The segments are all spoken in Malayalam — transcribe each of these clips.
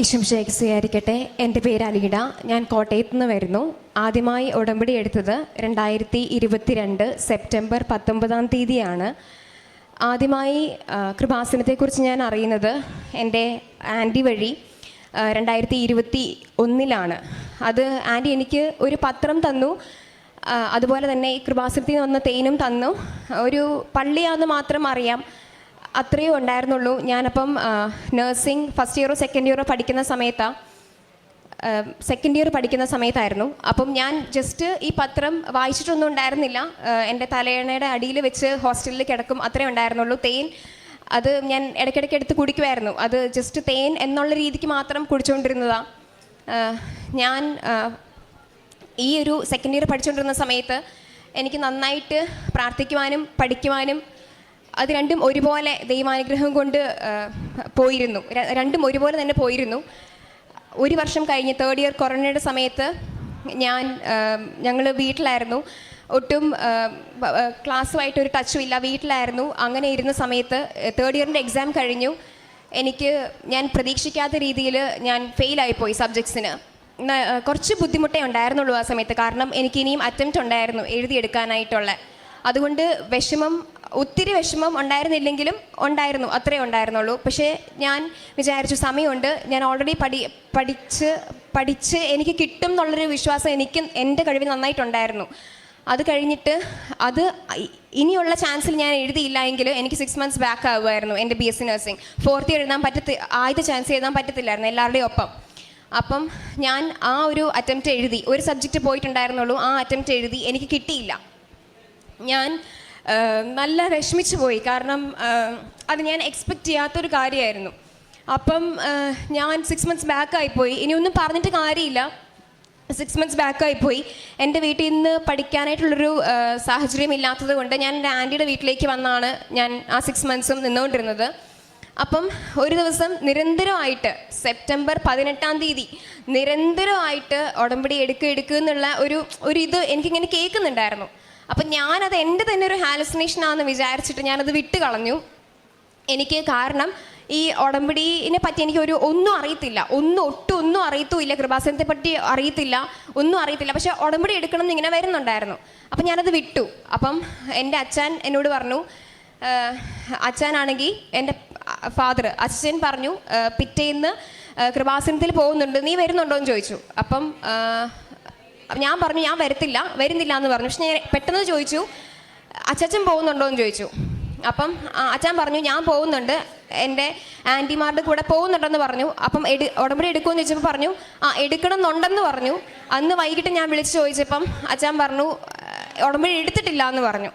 ഇഷംഷേഖ് സിയായിരിക്കട്ടെ എന്റെ പേര് അലീഡ. ഞാൻ കോട്ടയത്ത് നിന്ന് വരുന്നു. ആദ്യമായി ഉടമ്പടി എടുത്തത് രണ്ടായിരത്തി ഇരുപത്തിരണ്ട് സെപ്റ്റംബർ പത്തൊമ്പതാം തീയതിയാണ്. ആദ്യമായി കൃപാസനത്തെക്കുറിച്ച് ഞാൻ അറിയുന്നത് എന്റെ ആന്റി വഴി രണ്ടായിരത്തി ഇരുപത്തി ഒന്നിലാണ്. അത് ആന്റി എനിക്ക് ഒരു പത്രം തന്നു. അതുപോലെ തന്നെ ഈ കൃപാസനത്തിൽ നിന്ന് വന്ന തേനും തന്നു. ഒരു പള്ളിയാണെന്ന് മാത്രം അറിയാം. അത്രയേ ഉണ്ടായിരുന്നുള്ളൂ. ഞാനപ്പം നഴ്സിംഗ് ഫസ്റ്റ് ഇയറോ സെക്കൻഡ് ഇയറോ പഠിക്കുന്ന സമയത്താണ് സെക്കൻഡ് ഇയർ പഠിക്കുന്ന സമയത്തായിരുന്നു. അപ്പം ഞാൻ ജസ്റ്റ് ഈ പത്രം വായിച്ചിട്ടൊന്നും ഉണ്ടായിരുന്നില്ല. എന്റെ തലയണയുടെ അടിയിൽ വെച്ച് ഹോസ്റ്റലിൽ കിടക്കും അത്രേ ഉണ്ടായിരുന്നുള്ളൂ. തേൻ അത് ഞാൻ ഇടയ്ക്കിടയ്ക്ക് എടുത്ത് കുടിക്കുമായിരുന്നു. അത് ജസ്റ്റ് തേൻ എന്നുള്ള രീതിക്ക് മാത്രം കുടിച്ചുകൊണ്ടിരുന്നതാണ് ഞാൻ ഈ ഒരു സെക്കൻഡ് ഇയർ പഠിച്ചുകൊണ്ടിരുന്ന സമയത്ത് എനിക്ക് നന്നായിട്ട് പ്രാർത്ഥിക്കുവാനും പഠിക്കുവാനും അത് രണ്ടും ഒരുപോലെ ദൈവാനുഗ്രഹം കൊണ്ട് പോയിരുന്നു. രണ്ടും ഒരുപോലെ തന്നെ പോയിരുന്നു. ഒരു വർഷം കഴിഞ്ഞ് തേർഡ് ഇയർ കൊറോണയുടെ സമയത്ത് ഞാൻ ഞങ്ങൾ വീട്ടിലായിരുന്നു. ഒട്ടും ക്ലാസ്സുമായിട്ട് ഒരു ടച്ചും ഇല്ല. വീട്ടിലായിരുന്നു. അങ്ങനെ ഇരുന്ന സമയത്ത് തേർഡ് ഇയറിന്റെ എക്സാം കഴിഞ്ഞു. എനിക്ക് ഞാൻ പ്രതീക്ഷിക്കാത്ത രീതിയിൽ ഞാൻ ഫെയിലായിപ്പോയി സബ്ജക്ട്സിന് കുറച്ച് ബുദ്ധിമുട്ടേ ഉണ്ടായിരുന്നുള്ളൂ ആ സമയത്ത്. കാരണം എനിക്ക് ഇനിയും അറ്റംപ്റ്റ് ഉണ്ടായിരുന്നു എഴുതിയെടുക്കാനായിട്ടുള്ള. അതുകൊണ്ട് വിഷമം ഒത്തിരി വിഷമം ഉണ്ടായിരുന്നില്ലെങ്കിലും ഉണ്ടായിരുന്നു അത്രേ ഉണ്ടായിരുന്നുള്ളൂ. പക്ഷേ ഞാൻ വിചാരിച്ചു സമയമുണ്ട്. ഞാൻ ഓൾറെഡി പഠി പഠിച്ച് പഠിച്ച് എനിക്ക് കിട്ടും എന്നുള്ളൊരു വിശ്വാസം എനിക്ക് എന്റെ കഴിവിൽ നന്നായിട്ടുണ്ടായിരുന്നു. അത് കഴിഞ്ഞിട്ട് അത് ഇനിയുള്ള ചാൻസിൽ ഞാൻ എഴുതിയില്ല എങ്കിൽ എനിക്ക് സിക്സ് മന്ത്സ് ബാക്ക് ആവുമായിരുന്നു എന്റെ B S C nursing fourth എഴുതാൻ പറ്റത്തി ആദ്യത്തെ ചാൻസ് എഴുതാൻ പറ്റത്തില്ലായിരുന്നു എല്ലാവരുടെയും ഒപ്പം. അപ്പം ഞാൻ ആ ഒരു അറ്റംപ്റ്റ് എഴുതി ഒരു സബ്ജക്റ്റ് പോയിട്ടുണ്ടായിരുന്നുള്ളൂ ആ അറ്റംപ്റ്റ് എഴുതി എനിക്ക് കിട്ടിയില്ല. ഞാൻ നല്ല വിഷമിച്ചു പോയി. കാരണം അത് ഞാൻ എക്സ്പെക്റ്റ് ചെയ്യാത്തൊരു കാര്യമായിരുന്നു അപ്പം ഞാൻ സിക്സ് മന്ത്സ് ബാക്കായിപ്പോയി ഇനി ഒന്നും പറഞ്ഞിട്ട് കാര്യമില്ല. സിക്സ് മന്ത്സ് ബാക്കായിപ്പോയി എന്റെ വീട്ടിൽ നിന്ന് പഠിക്കാനായിട്ടുള്ളൊരു സാഹചര്യം ഇല്ലാത്തത് കൊണ്ട് ഞാൻ എന്റെ ആന്റിയുടെ വീട്ടിലേക്ക് വന്നാണ് ഞാൻ ആ സിക്സ് മന്ത്സും നിന്നുകൊണ്ടിരുന്നത്. അപ്പം ഒരു ദിവസം നിരന്തരമായിട്ട് സെപ്റ്റംബർ പതിനെട്ടാം തീയതി നിരന്തരമായിട്ട് ഉടമ്പടി എടുക്കുക എടുക്കുക എന്നുള്ള ഒരു ഒരു ഇത് എനിക്കിങ്ങനെ കേൾക്കുന്നുണ്ടായിരുന്നു. അപ്പം ഞാനത് എന്റെ തന്നെ ഒരു ഹാലസിനേഷൻ ആണെന്ന് വിചാരിച്ചിട്ട് ഞാനത് വിട്ട് കളഞ്ഞു. എനിക്ക് കാരണം ഈ ഉടമ്പടിനെ പറ്റി എനിക്ക് ഒരു ഒന്നും അറിയത്തില്ല. ഒന്നും ഒട്ടും ഒന്നും അറിയത്തുമില്ല. കൃപാസനത്തെ പറ്റി അറിയത്തില്ല. ഒന്നും അറിയത്തില്ല. പക്ഷെ ഉടമ്പടി എടുക്കണം എന്ന് ഇങ്ങനെ വരുന്നുണ്ടായിരുന്നു. അപ്പം ഞാനത് വിട്ടു. അപ്പം എന്റെ അച്ഛൻ എന്നോട് പറഞ്ഞു അച്ഛനാണെങ്കിൽ എന്റെ ഫാദർ അച്ഛൻ പറഞ്ഞു പിറ്റേന്ന് കൃപാസനത്തിൽ പോകുന്നുണ്ട്. നീ വരുന്നുണ്ടോ എന്ന് ചോദിച്ചു. അപ്പം ഞാൻ പറഞ്ഞു ഞാൻ വരത്തില്ല വരുന്നില്ല എന്ന് പറഞ്ഞു. പക്ഷെ ഞാൻ പെട്ടെന്ന് ചോദിച്ചു അച്ചാച്ചൻ പോകുന്നുണ്ടോ എന്ന് ചോദിച്ചു. അപ്പം അച്ഛൻ പറഞ്ഞു ഞാൻ പോകുന്നുണ്ട്. എന്റെ ആന്റിമാരുടെ കൂടെ പോകുന്നുണ്ടെന്ന് പറഞ്ഞു. അപ്പം എടു ഉടമ്പടി എടുക്കുമെന്ന് ചോദിച്ചപ്പോൾ പറഞ്ഞു ആ എടുക്കണം എന്നുണ്ടെന്ന് പറഞ്ഞു. അന്ന് വൈകിട്ട് ഞാൻ വിളിച്ച് ചോദിച്ചപ്പം അച്ഛൻ പറഞ്ഞു ഉടമ്പടി എടുത്തിട്ടില്ല എന്ന് പറഞ്ഞു.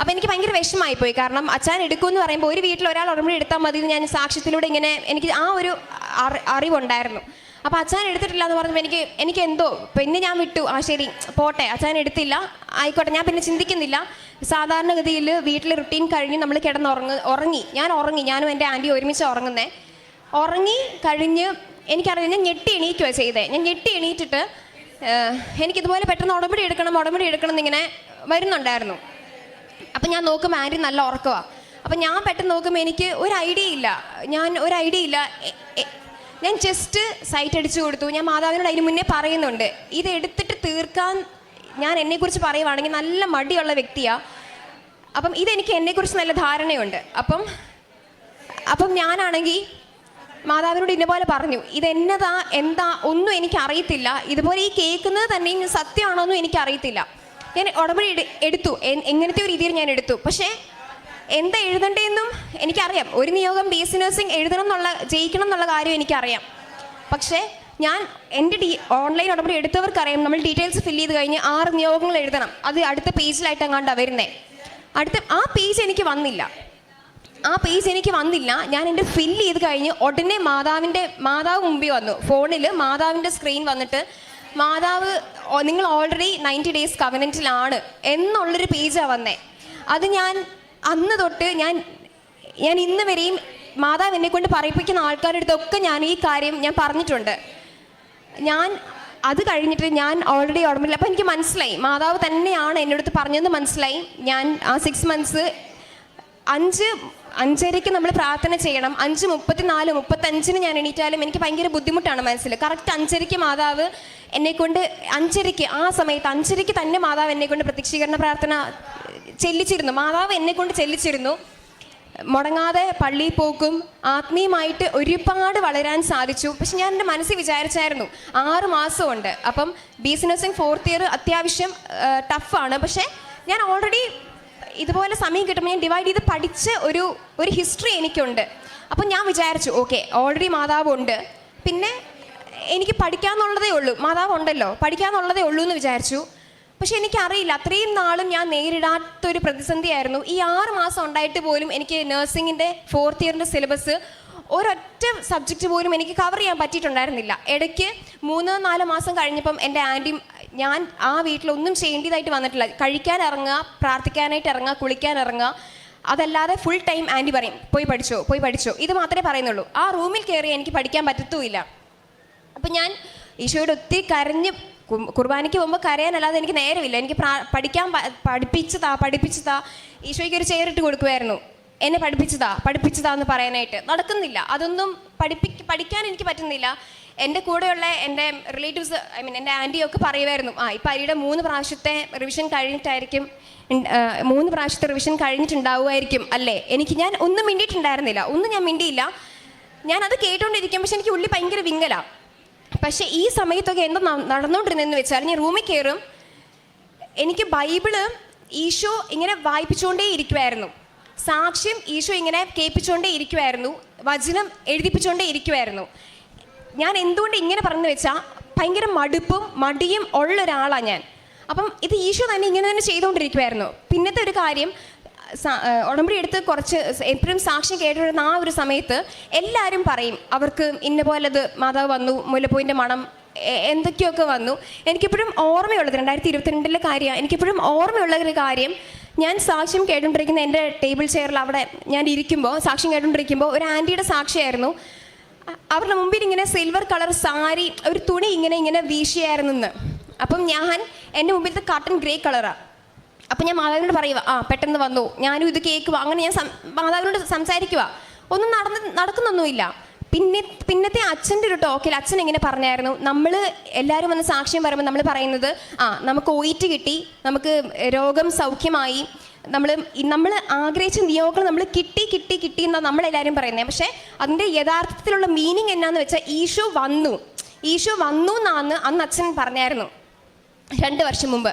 അപ്പം എനിക്ക് ഭയങ്കര വിഷമമായി പോയി കാരണം അച്ഛൻ എടുക്കുമെന്ന് പറയുമ്പോൾ ഒരു വീട്ടിൽ ഒരാൾ ഉടമ്പടി എടുത്താൽ മതി ഞാൻ സാക്ഷ്യത്തിലൂടെ ഇങ്ങനെ എനിക്ക് ആ ഒരു അറി- അറിവുണ്ടായിരുന്നു. അപ്പോൾ അച്ഛൻ എടുത്തിട്ടില്ല എന്ന് പറഞ്ഞപ്പോൾ എനിക്ക് എനിക്ക് എന്തോ പിന്നെ ഞാൻ വിട്ടു. ആ ശരി പോട്ടെ അച്ഛൻ എടുത്തില്ല. ആയിക്കോട്ടെ ഞാൻ പിന്നെ ചിന്തിക്കുന്നില്ല. സാധാരണഗതിയിൽ വീട്ടിൽ റുട്ടീൻ കഴിഞ്ഞ് നമ്മൾ കിടന്നുറങ്ങ ഉറങ്ങി. ഞാൻ ഉറങ്ങി ഞാനും എന്റെ ആന്റി ഒരുമിച്ച് ഉറങ്ങുന്നേ. ഉറങ്ങി കഴിഞ്ഞ് എനിക്കറിയാം ഞാൻ ഞെട്ടി എണീക്കുക ചെയ്തേ. ഞാൻ ഞെട്ടി എണീറ്റിട്ട് എനിക്കിതുപോലെ പെട്ടെന്ന് ഉടമ്പടി എടുക്കണം ഉടമ്പടി എടുക്കണം എന്നിങ്ങനെ വരുന്നുണ്ടായിരുന്നു. അപ്പം ഞാൻ നോക്കുമ്പോൾ ആന്റി നല്ല ഉറക്കമാണ് അപ്പം ഞാൻ പെട്ടെന്ന് നോക്കുമ്പോൾ എനിക്ക് ഒരു ഐഡിയ ഇല്ല. ഞാൻ ഒരു ഐഡിയ ഇല്ല. ഞാൻ ജസ്റ്റ് സൈറ്റ് അടിച്ചു കൊടുത്തു. ഞാൻ മാതാവിനോട് അതിന് മുന്നേ പറയുന്നുണ്ട്. ഇത് എടുത്തിട്ട് തീർക്കാൻ ഞാൻ എന്നെക്കുറിച്ച് പറയുവാണെങ്കിൽ നല്ല മടിയുള്ള വ്യക്തിയാ. അപ്പം ഇതെനിക്ക് എന്നെക്കുറിച്ച് നല്ല ധാരണയുണ്ട്. അപ്പം അപ്പം ഞാനാണെങ്കിൽ മാതാവിനോട് ഇന്നപോലെ പറഞ്ഞു ഇത് എന്നതാ എന്താ ഒന്നും എനിക്ക് അറിയത്തില്ല. ഇതുപോലെ ഈ കേൾക്കുന്നത് തന്നെയും സത്യമാണോ എന്നും എനിക്കറിയത്തില്ല ഞാൻ ഉടമ്പടി എടുത്തു. എങ്ങനത്തെ ഒരു രീതിയിൽ ഞാൻ എടുത്തു. പക്ഷേ എന്താ എഴുതണ്ടേന്നും എനിക്കറിയാം. ഒരു നിയോഗം ബി എസ് സി നഴ്സിംഗ് എഴുതണം എന്നുള്ള ജയിക്കണം എന്നുള്ള കാര്യം എനിക്കറിയാം. പക്ഷേ ഞാൻ എന്റെ ഡി ഓൺലൈൻ ഉടമ്പടി എടുത്തവർക്കറിയാം. നമ്മൾ ഡീറ്റെയിൽസ് ഫില്ല് ചെയ്ത് കഴിഞ്ഞ് ആറ് നിയോഗങ്ങൾ എഴുതണം. അത് അടുത്ത പേജിലായിട്ട് എങ്ങാണ്ടാണ് വരുന്നത് അടുത്ത ആ പേജ് എനിക്ക് വന്നില്ല. ആ പേജ് എനിക്ക് വന്നില്ല. ഞാൻ എന്റെ ഫില്ല് ചെയ്ത് കഴിഞ്ഞ് ഉടനെ മാതാവിന്റെ മാതാവ് മുമ്പിൽ വന്നു. ഫോണിൽ മാതാവിന്റെ സ്ക്രീൻ വന്നിട്ട് മാതാവ് നിങ്ങൾ ഓൾറെഡി നയന്റി ഡേയ്സ് കവനന്റിലാണ് എന്നുള്ളൊരു പേജാണ് വന്നേ. അത് ഞാൻ അന്ന് തൊട്ട് ഞാൻ ഞാൻ ഇന്ന് വരെയും മാതാവ് എന്നെ കൊണ്ട് പറയിപ്പിക്കുന്ന ആൾക്കാരുടെ അടുത്തൊക്കെ ഞാൻ ഈ കാര്യം ഞാൻ പറഞ്ഞിട്ടുണ്ട്. ഞാൻ അത് കഴിഞ്ഞിട്ട് ഞാൻ ഓൾറെഡി ഉടമ്പില്ല അപ്പം എനിക്ക് മനസ്സിലായി. മാതാവ് തന്നെയാണ് എന്റെ അടുത്ത് പറഞ്ഞതെന്ന് മനസ്സിലായി. ഞാൻ ആ സിക്സ് മന്ത്സ് അഞ്ച് അഞ്ചരയ്ക്ക് നമ്മൾ പ്രാർത്ഥന ചെയ്യണം. അഞ്ച് മുപ്പത്തിനാല് മുപ്പത്തഞ്ചിന് ഞാൻ എണീറ്റാലും എനിക്ക് ഭയങ്കര ബുദ്ധിമുട്ടാണ് മനസ്സിൽ. കറക്റ്റ് അഞ്ചരയ്ക്ക് മാതാവ് എന്നെക്കൊണ്ട് അഞ്ചരയ്ക്ക് ആ സമയത്ത് അഞ്ചരയ്ക്ക് തന്നെ മാതാവ് എന്നെക്കൊണ്ട് പ്രത്യക്ഷീകരണ പ്രാർത്ഥന ചെല്ലിച്ചിരുന്നു. മാതാവ് എന്നെ കൊണ്ട് ചെല്ലിച്ചിരുന്നു. മുടങ്ങാതെ പള്ളിയിൽ പോക്കും ആത്മീയമായിട്ട് ഒരുപാട് വളരാൻ സാധിച്ചു. പക്ഷെ ഞാൻ എന്റെ മനസ്സിൽ വിചാരിച്ചായിരുന്നു ആറ് മാസമുണ്ട്. അപ്പം B C nursing fourth year അത്യാവശ്യം ടഫാണ് പക്ഷേ ഞാൻ ഓൾറെഡി ഇതുപോലെ സമയം കിട്ടുമ്പോൾ ഞാൻ ഡിവൈഡ് ചെയ്ത് പഠിച്ച് ഒരു ഒരു ഹിസ്റ്ററി എനിക്കുണ്ട്. അപ്പം ഞാൻ വിചാരിച്ചു ഓക്കെ ഓൾറെഡി മാതാവ് ഉണ്ട് പിന്നെ എനിക്ക് പഠിക്കാന്നുള്ളതേ ഉള്ളൂ. മാതാവ് ഉണ്ടല്ലോ പഠിക്കാന്നുള്ളതേ ഉള്ളൂ എന്ന് വിചാരിച്ചു. പക്ഷെ എനിക്കറിയില്ല. അത്രയും നാളും ഞാൻ നേരിടാത്തൊരു പ്രതിസന്ധിയായിരുന്നു. ഈ ആറ് മാസം ഉണ്ടായിട്ട് പോലും എനിക്ക് നഴ്സിംഗിന്റെ ഫോർത്ത് ഇയറിന്റെ സിലബസ് ഒരൊറ്റ സബ്ജക്റ്റ് പോലും എനിക്ക് കവർ ചെയ്യാൻ പറ്റിയിട്ടുണ്ടായിരുന്നില്ല. ഇടയ്ക്ക് മൂന്നോ നാലോ മാസം കഴിഞ്ഞപ്പം എന്റെ ആന്റി ഞാൻ ആ വീട്ടിലൊന്നും ചെയ്യേണ്ടതായിട്ട് വന്നിട്ടില്ല. കഴിക്കാൻ ഇറങ്ങുക പ്രാർത്ഥിക്കാനായിട്ട് ഇറങ്ങുക കുളിക്കാൻ ഇറങ്ങുക അതല്ലാതെ ഫുൾ ടൈം ആന്റി പറയും പോയി പഠിച്ചോ പോയി പഠിച്ചോ. ഇത് മാത്രമേ പറയുന്നുള്ളൂ. ആ റൂമിൽ കയറി എനിക്ക് പഠിക്കാൻ പറ്റത്തുമില്ല. അപ്പം ഞാൻ ഈശോയോട് ഒത്തിരി കരഞ്ഞ് കുർബാനയ്ക്ക് പോകുമ്പോൾ കരയാനല്ലാതെ എനിക്ക് നേരമില്ല. എനിക്ക് പഠിക്കാൻ പഠിപ്പിച്ചതാ പഠിപ്പിച്ചതാ. ഈശോയ്ക്ക് ഒരു ചെയറിട്ട് കൊടുക്കുമായിരുന്നു എന്നെ പഠിപ്പിച്ചതാ പഠിപ്പിച്ചതാ എന്ന് പറയാനായിട്ട്. നടക്കുന്നില്ല. അതൊന്നും പഠിപ്പി പഠിക്കാൻ എനിക്ക് പറ്റുന്നില്ല. എന്റെ കൂടെയുള്ള എന്റെ റിലേറ്റീവ്സ് ഐ മീൻ എന്റെ ആന്റിയൊക്കെ പറയുമായിരുന്നു ആ ഇപ്പം അരിയുടെ മൂന്ന് പ്രാവശ്യത്തെ റിവിഷൻ കഴിഞ്ഞിട്ടായിരിക്കും മൂന്ന് പ്രാവശ്യത്തെ റിവിഷൻ കഴിഞ്ഞിട്ടുണ്ടാവുമായിരിക്കും അല്ലേ? എനിക്ക് ഞാൻ ഒന്നും മിണ്ടിയിട്ടുണ്ടായിരുന്നില്ല. ഒന്നും ഞാൻ മിണ്ടിയില്ല. ഞാൻ അത് കേട്ടുകൊണ്ടിരിക്കും പക്ഷെ എനിക്ക് ഉള്ളി ഭയങ്കര വിങ്ങല. പക്ഷെ ഈ സമയത്തൊക്കെ എന്താ നടന്നുകൊണ്ടിരുന്നതെന്ന് വെച്ചാൽ ഞാൻ റൂമിൽ കയറും എനിക്ക് ബൈബിൾ ഈശോ ഇങ്ങനെ വായിപ്പിച്ചുകൊണ്ടേ ഇരിക്കുമായിരുന്നു സാക്ഷ്യം ഈശോ ഇങ്ങനെ കേൾപ്പിച്ചുകൊണ്ടേ ഇരിക്കുമായിരുന്നു വചനം എഴുതിപ്പിച്ചുകൊണ്ടേ ഇരിക്കുമായിരുന്നു ഞാൻ എന്തുകൊണ്ട് ഇങ്ങനെ പറഞ്ഞു വെച്ചാൽ ഭയങ്കര മടുപ്പും മടിയും ഉള്ള ഒരാളാണ് ഞാൻ. അപ്പം ഇത് ഈശോ തന്നെ ഇങ്ങനെ തന്നെ ചെയ്തുകൊണ്ടിരിക്കുമായിരുന്നു പിന്നത്തെ ഒരു കാര്യം ഉടമ്പടി എടുത്ത് കുറച്ച് എപ്പോഴും സാക്ഷ്യം കേട്ടിരുന്ന ആ ഒരു സമയത്ത് എല്ലാവരും പറയും അവർക്ക് ഇന്ന പോലത് മാതാവ് വന്നു മുല്ലപ്പൂവിന്റെ മണം എന്തൊക്കെയൊക്കെ വന്നു. എനിക്കിപ്പോഴും ഓർമ്മയുള്ളത് രണ്ടായിരത്തി ഇരുപത്തിരണ്ടിലെ കാര്യമാണ് എനിക്കിപ്പോഴും ഓർമ്മയുള്ള ഒരു കാര്യം ഞാൻ സാക്ഷ്യം കേട്ടുകൊണ്ടിരിക്കുന്ന എന്റെ ടേബിൾ ചെയറിൽ അവിടെ ഞാൻ ഇരിക്കുമ്പോൾ സാക്ഷ്യം കേട്ടുകൊണ്ടിരിക്കുമ്പോൾ ഒരു ആന്റിയുടെ സാക്ഷിയായിരുന്നു. അവരുടെ മുമ്പിൽ ഇങ്ങനെ സിൽവർ കളർ സാരി ഒരു തുണി ഇങ്ങനെ ഇങ്ങനെ വീശിയായിരുന്നു. അപ്പം ഞാൻ എന്റെ മുമ്പിലത്തെ കട്ടൺ ഗ്രേ കളറാണ് അപ്പം ഞാൻ മാതാവിനോട് പറയുക ആ പെട്ടെന്ന് വന്നു. ഞാനും ഇത് കേൾക്കുക അങ്ങനെ ഞാൻ മാതാവിനോട് സംസാരിക്കുക ഒന്നും നടന്ന് നടക്കുന്നൊന്നുമില്ല. പിന്നെ പിന്നത്തെ അച്ഛന്റെ ഒരു ടോക്കിൽ അച്ഛൻ എങ്ങനെ പറഞ്ഞായിരുന്നു നമ്മൾ എല്ലാവരും വന്ന് സാക്ഷ്യം പറയുമ്പോൾ നമ്മൾ പറയുന്നത് ആ നമുക്ക് ഒയിറ്റ് കിട്ടി നമുക്ക് രോഗം സൗഖ്യമായി നമ്മൾ നമ്മൾ ആഗ്രഹിച്ച നിയോഗങ്ങൾ നമ്മൾ കിട്ടി കിട്ടി കിട്ടി എന്നാണ് നമ്മളെല്ലാവരും പറയുന്നത് പക്ഷേ അതിന്റെ യഥാർത്ഥത്തിലുള്ള മീനിങ് എന്നാന്ന് വെച്ചാൽ ഈശോ വന്നു. ഈശോ വന്നു എന്നാന്ന് അന്ന് അച്ഛൻ പറഞ്ഞായിരുന്നു. രണ്ട് വർഷം മുമ്പ്.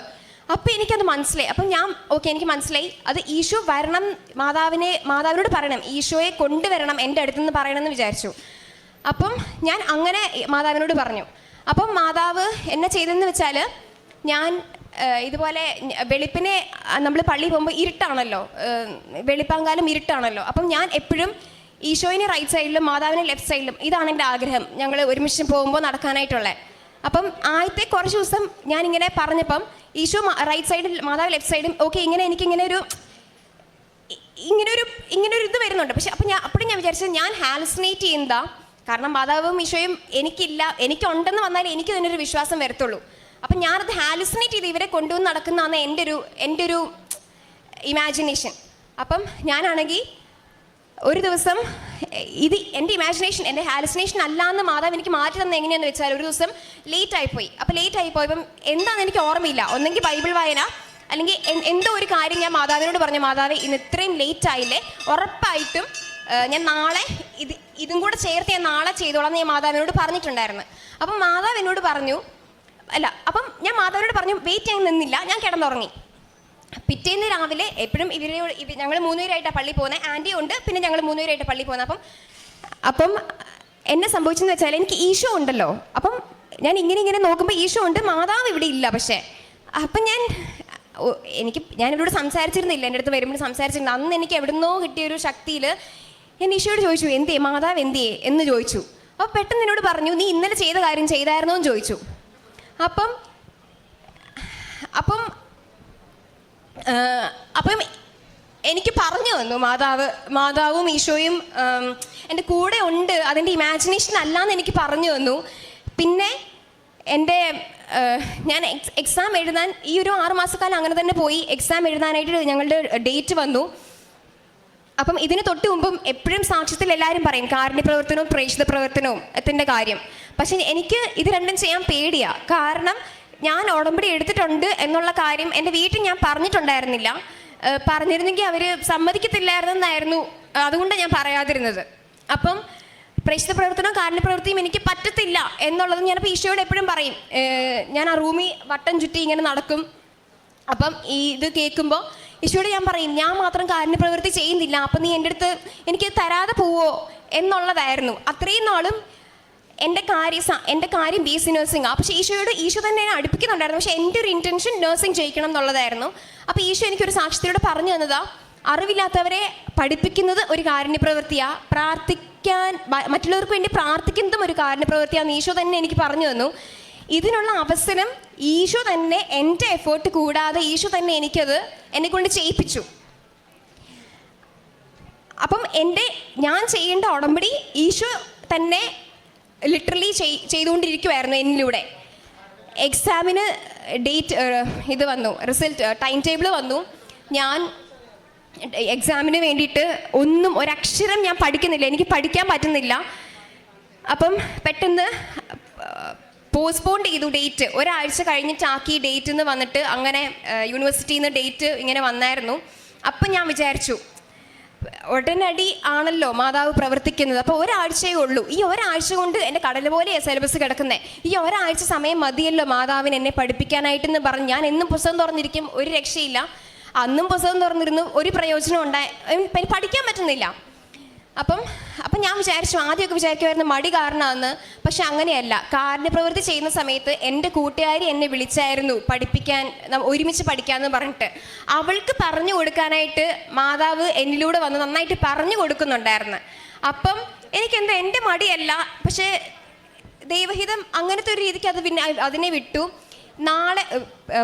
അപ്പം എനിക്കത് മനസ്സിലായി. അപ്പം ഞാൻ ഓക്കെ എനിക്ക് മനസ്സിലായി. അത് ഈശോ വരണം മാതാവിനെ മാതാവിനോട് പറയണം. ഈശോയെ കൊണ്ടുവരണം എന്റെ പറയണം എന്ന് വിചാരിച്ചു. അപ്പം ഞാൻ അങ്ങനെ മാതാവിനോട് പറഞ്ഞു. അപ്പം മാതാവ് എന്നെ ചെയ്തതെന്ന് വെച്ചാൽ ഞാൻ ഇതുപോലെ വെളുപ്പിനെ നമ്മൾ പള്ളി പോകുമ്പോൾ ഇരുട്ടാണല്ലോ. വെളുപ്പാങ്കാലം ഇരുട്ടാണല്ലോ. അപ്പം ഞാൻ എപ്പോഴും ഈശോയിനെ റൈറ്റ് സൈഡിലും മാതാവിനെ ലെഫ്റ്റ് സൈഡിലും ഇതാണ് എന്റെ ആഗ്രഹം. ഞങ്ങൾ ഒരുമിച്ച് പോകുമ്പോൾ നടക്കാനായിട്ടുള്ളത് അപ്പം ആദ്യത്തെ കുറച്ച് ദിവസം ഞാൻ ഞാനിങ്ങനെ പറഞ്ഞപ്പം ഈശോ റൈറ്റ് സൈഡിൽ മാതാവ് ലെഫ്റ്റ് സൈഡും ഓക്കെ ഇങ്ങനെ എനിക്ക് ഇങ്ങനെ ഒരു ഇങ്ങനെ ഒരു ഇങ്ങനെ ഒരു ഇത് വരുന്നുണ്ട്. പക്ഷെ അപ്പം ഞാൻ അപ്പോഴും ഞാൻ വിചാരിച്ചത് ഞാൻ ഹാലുസിനേറ്റ് ചെയ്യുന്നതാ. കാരണം മാതാവും ഈശോയും എനിക്കില്ല എനിക്കുണ്ടെന്ന് വന്നാൽ എനിക്ക് ഇതിനൊരു വിശ്വാസം വരത്തുള്ളൂ. അപ്പം ഞാനത് ഹാലസിനേറ്റ് ചെയ്ത് ഇവരെ കൊണ്ടുവന്ന് നടക്കുന്നതാണ് എന്റെ ഒരു എന്റെ ഒരു ഇമാജിനേഷൻ അപ്പം ഞാനാണെങ്കിൽ ഒരു ദിവസം ഇത് എന്റെ ഇമാജിനേഷൻ എന്റെ ഹാലസിനേഷൻ അല്ലാന്ന് മാതാവ് എനിക്ക് മാറ്റി തന്നെ എങ്ങനെയാന്ന് വെച്ചാൽ ഒരു ദിവസം ലേറ്റ് ആയിപ്പോയി. അപ്പോൾ ലേറ്റ് ആയിപ്പോയപ്പം എന്താണെന്ന് എനിക്ക് ഓർമ്മയില്ല. ഒന്നെങ്കിൽ ബൈബിൾ വായന അല്ലെങ്കിൽ എന്തോ ഒരു കാര്യം ഞാൻ മാതാവിനോട് പറഞ്ഞു മാതാവ് ഇന്ന് ഇത്രയും ലേറ്റ് ആയില്ലേ? ഉറപ്പായിട്ടും ഞാൻ നാളെ ഇത് ഇതും കൂടെ ചേർത്ത് ഞാൻ നാളെ ചെയ്തോളാം എന്ന് ഞാൻ മാതാവിനോട് പറഞ്ഞിട്ടുണ്ടായിരുന്നു. അപ്പം മാതാവ് എന്നോട് പറഞ്ഞു അല്ല അപ്പം ഞാൻ മാതാവിനോട് പറഞ്ഞു വെയിറ്റ് ചെയ്യാൻ നിന്നില്ല ഞാൻ കിടന്നുറങ്ങി. പിറ്റേന്ന് രാവിലെ എപ്പോഴും ഇവരെ ഇവ ഞങ്ങൾ മൂന്നുപേരായിട്ടാണ് പള്ളി പോകുന്നത് ആന്റി ഉണ്ട് പിന്നെ ഞങ്ങൾ മൂന്നുപേരായിട്ട് പള്ളി പോകുന്നത് അപ്പം അപ്പം എന്നെ സംഭവിച്ചെന്ന് വെച്ചാൽ എനിക്ക് ഈശോ ഉണ്ടല്ലോ. അപ്പം ഞാൻ ഇങ്ങനെ ഇങ്ങനെ നോക്കുമ്പോൾ ഈശോ ഉണ്ട് മാതാവ് ഇവിടെ ഇല്ല പക്ഷേ. അപ്പം ഞാൻ എനിക്ക് ഞാൻ ഇവരോട് സംസാരിച്ചിരുന്നില്ല. എന്റെ അടുത്ത് വരുമ്പോൾ സംസാരിച്ചിരുന്നു അന്ന് എനിക്ക് എവിടുന്നോ കിട്ടിയ ഒരു ശക്തിയിൽ ഞാൻ ഈശോയോട് ചോദിച്ചു എന്തേ മാതാവ് എന്തേ എന്ന് ചോദിച്ചു. അപ്പോൾ പെട്ടെന്ന് എന്നോട് പറഞ്ഞു നീ ഇന്നലെ ചെയ്ത കാര്യം ചെയ്തായിരുന്നോ? എന്ന് ചോദിച്ചു. അപ്പം അപ്പം അപ്പം എനിക്ക് പറഞ്ഞു തന്നു മാതാവ് മാതാവും ഈശോയും എന്റെ കൂടെ ഉണ്ട് അതിന്റെ ഇമാജിനേഷൻ അല്ലാന്ന് എനിക്ക് പറഞ്ഞു തന്നു. പിന്നെ എന്റെ ഞാൻ എക്സാം എഴുതാൻ ഈ ഒരു ആറ് മാസക്കാലം അങ്ങനെ തന്നെ പോയി എക്സാം എഴുതാനായിട്ട് ഞങ്ങളുടെ ഡേറ്റ് വന്നു. അപ്പം ഇതിന് തൊട്ട് മുമ്പും എപ്പോഴും സാക്ഷ്യത്തിൽ എല്ലാവരും പറയും കാരുണ്യ പ്രവർത്തനവും പ്രേക്ഷിത പ്രവർത്തനവും ത്തിന്റെ കാര്യം. പക്ഷേ എനിക്ക് ഇത് രണ്ടും ചെയ്യാൻ പേടിയാണ് കാരണം ഞാൻ ഉടമ്പടി എടുത്തിട്ടുണ്ട് എന്നുള്ള കാര്യം എന്റെ വീട്ടിൽ ഞാൻ പറഞ്ഞിട്ടുണ്ടായിരുന്നില്ല. പറഞ്ഞിരുന്നെങ്കിൽ അവർ സമ്മതിക്കത്തില്ലായിരുന്നെന്നായിരുന്നു. അതുകൊണ്ട് ഞാൻ പറയാതിരുന്നത്. അപ്പം പ്രശ്ന പ്രവർത്തനവും കാരുണ്യ പ്രവൃത്തിയും എനിക്ക് പറ്റത്തില്ല എന്നുള്ളത് ഞാനിപ്പോൾ ഈശോയോട് എപ്പോഴും പറയും. ഞാൻ ആ റൂമിൽ വട്ടം ചുറ്റി ഇങ്ങനെ നടക്കും. അപ്പം ഈ ഇത് കേൾക്കുമ്പോൾ ഈശോയോട് ഞാൻ പറയും ഞാൻ മാത്രം കാരുണ്യ പ്രവൃത്തി ചെയ്യുന്നില്ല. അപ്പം നീ എന്റെ അടുത്ത് എനിക്ക് തരാതെ പോവോ? എന്നുള്ളതായിരുന്നു. അത്രയും നാളും എന്റെ കാര്യം എന്റെ കാര്യം ബി എസ് സി നഴ്സിംഗ് ആ. പക്ഷേ ഈശോയോട് ഈശോ തന്നെ എന്നെ അടുപ്പിക്കുന്നുണ്ടായിരുന്നു. പക്ഷേ എന്റെ ഒരു ഇന്റൻഷൻ നഴ്സിംഗ് ചെയ്യിക്കണം എന്നുള്ളതായിരുന്നു. അപ്പോൾ ഈശോ എനിക്കൊരു സാക്ഷ്യത്തിലൂടെ പറഞ്ഞു തന്നതാ. അറിവില്ലാത്തവരെ പഠിപ്പിക്കുന്നത് ഒരു കാരുണ്യ പ്രവൃത്തിയാണ് പ്രാർത്ഥിക്കാൻ മറ്റുള്ളവർക്ക് വേണ്ടി പ്രാർത്ഥിക്കുന്നതും ഒരു കാരുണ്യ പ്രവൃത്തിയാണെന്ന് ഈശോ തന്നെ എനിക്ക് പറഞ്ഞു തന്നു. ഇതിനുള്ള അവസരം ഈശോ തന്നെ എന്റെ എഫേർട്ട് കൂടാതെ ഈശോ തന്നെ എനിക്കത് എന്നെ കൊണ്ട് ചെയ്യിപ്പിച്ചു. അപ്പം എന്റെ ഞാൻ ചെയ്യേണ്ട ഉടമ്പടി ഈശോ തന്നെ ലിറ്ററലി ചെയ്തുകൊണ്ടിരിക്കുമായിരുന്നു എന്നിലൂടെ. എക്സാമിന് ഡേറ്റ് ഇത് വന്നു. റിസൾട്ട് ടൈം ടേബിൾ വന്നു. ഞാൻ എക്സാമിന് വേണ്ടിയിട്ട് ഒന്നും ഒരക്ഷരം ഞാൻ പഠിക്കുന്നില്ല. എനിക്ക് പഠിക്കാൻ പറ്റുന്നില്ല. അപ്പം പെട്ടെന്ന് പോസ്റ്റ്പോൺ ചെയ്തു ഡേറ്റ് ഒരാഴ്ച കഴിഞ്ഞിട്ടാക്കി ഡേറ്റ് എന്ന് വന്നിട്ട് അങ്ങനെ യൂണിവേഴ്സിറ്റിയിൽ നിന്ന് ഡേറ്റ് ഇങ്ങനെ വന്നായിരുന്നു. അപ്പം ഞാൻ വിചാരിച്ചു ഉടനടി ആണല്ലോ മാതാവ് പ്രവർത്തിക്കുന്നത്. അപ്പോൾ ഒരാഴ്ചയേ ഉള്ളൂ. ഈ ഒരാഴ്ച കൊണ്ട് എന്റെ കടല പോലെ സിലബസ് കിടക്കുന്നത് ഈ ഒരാഴ്ച സമയം മതിയല്ലോ മാതാവിന് എന്നെ പഠിപ്പിക്കാനായിട്ടെന്ന് പറഞ്ഞ് ഞാൻ എന്നും പുസ്തകം തുറന്നിരിക്കും. ഒരു രക്ഷയില്ല. അന്നും പുസ്തകം തുറന്നിരുന്നു. ഒരു പ്രയോജനം ഉണ്ടായി. പഠിക്കാൻ പറ്റുന്നില്ല. അപ്പം അപ്പം ഞാൻ വിചാരിച്ചു ആദ്യമൊക്കെ വിചാരിക്കുമായിരുന്നു മടി കാരണമാണെന്ന് പക്ഷെ അങ്ങനെയല്ല. കാരണപ്രവൃത്തി ചെയ്യുന്ന സമയത്ത് എന്റെ കൂട്ടുകാരി എന്നെ വിളിച്ചായിരുന്നു പഠിപ്പിക്കാൻ ഒരുമിച്ച് പഠിക്കാമെന്ന് പറഞ്ഞിട്ട്. അവൾക്ക് പറഞ്ഞു കൊടുക്കാനായിട്ട് മാതാവ് എന്നിലൂടെ വന്ന് നന്നായിട്ട് പറഞ്ഞു കൊടുക്കുന്നുണ്ടായിരുന്നു. അപ്പം എനിക്കെന്താ എന്റെ മടിയല്ല. പക്ഷേ ദൈവഹിതം അങ്ങനത്തെ ഒരു രീതിക്ക് അത് പിന്നെ അതിനെ വിട്ടു. നാളെ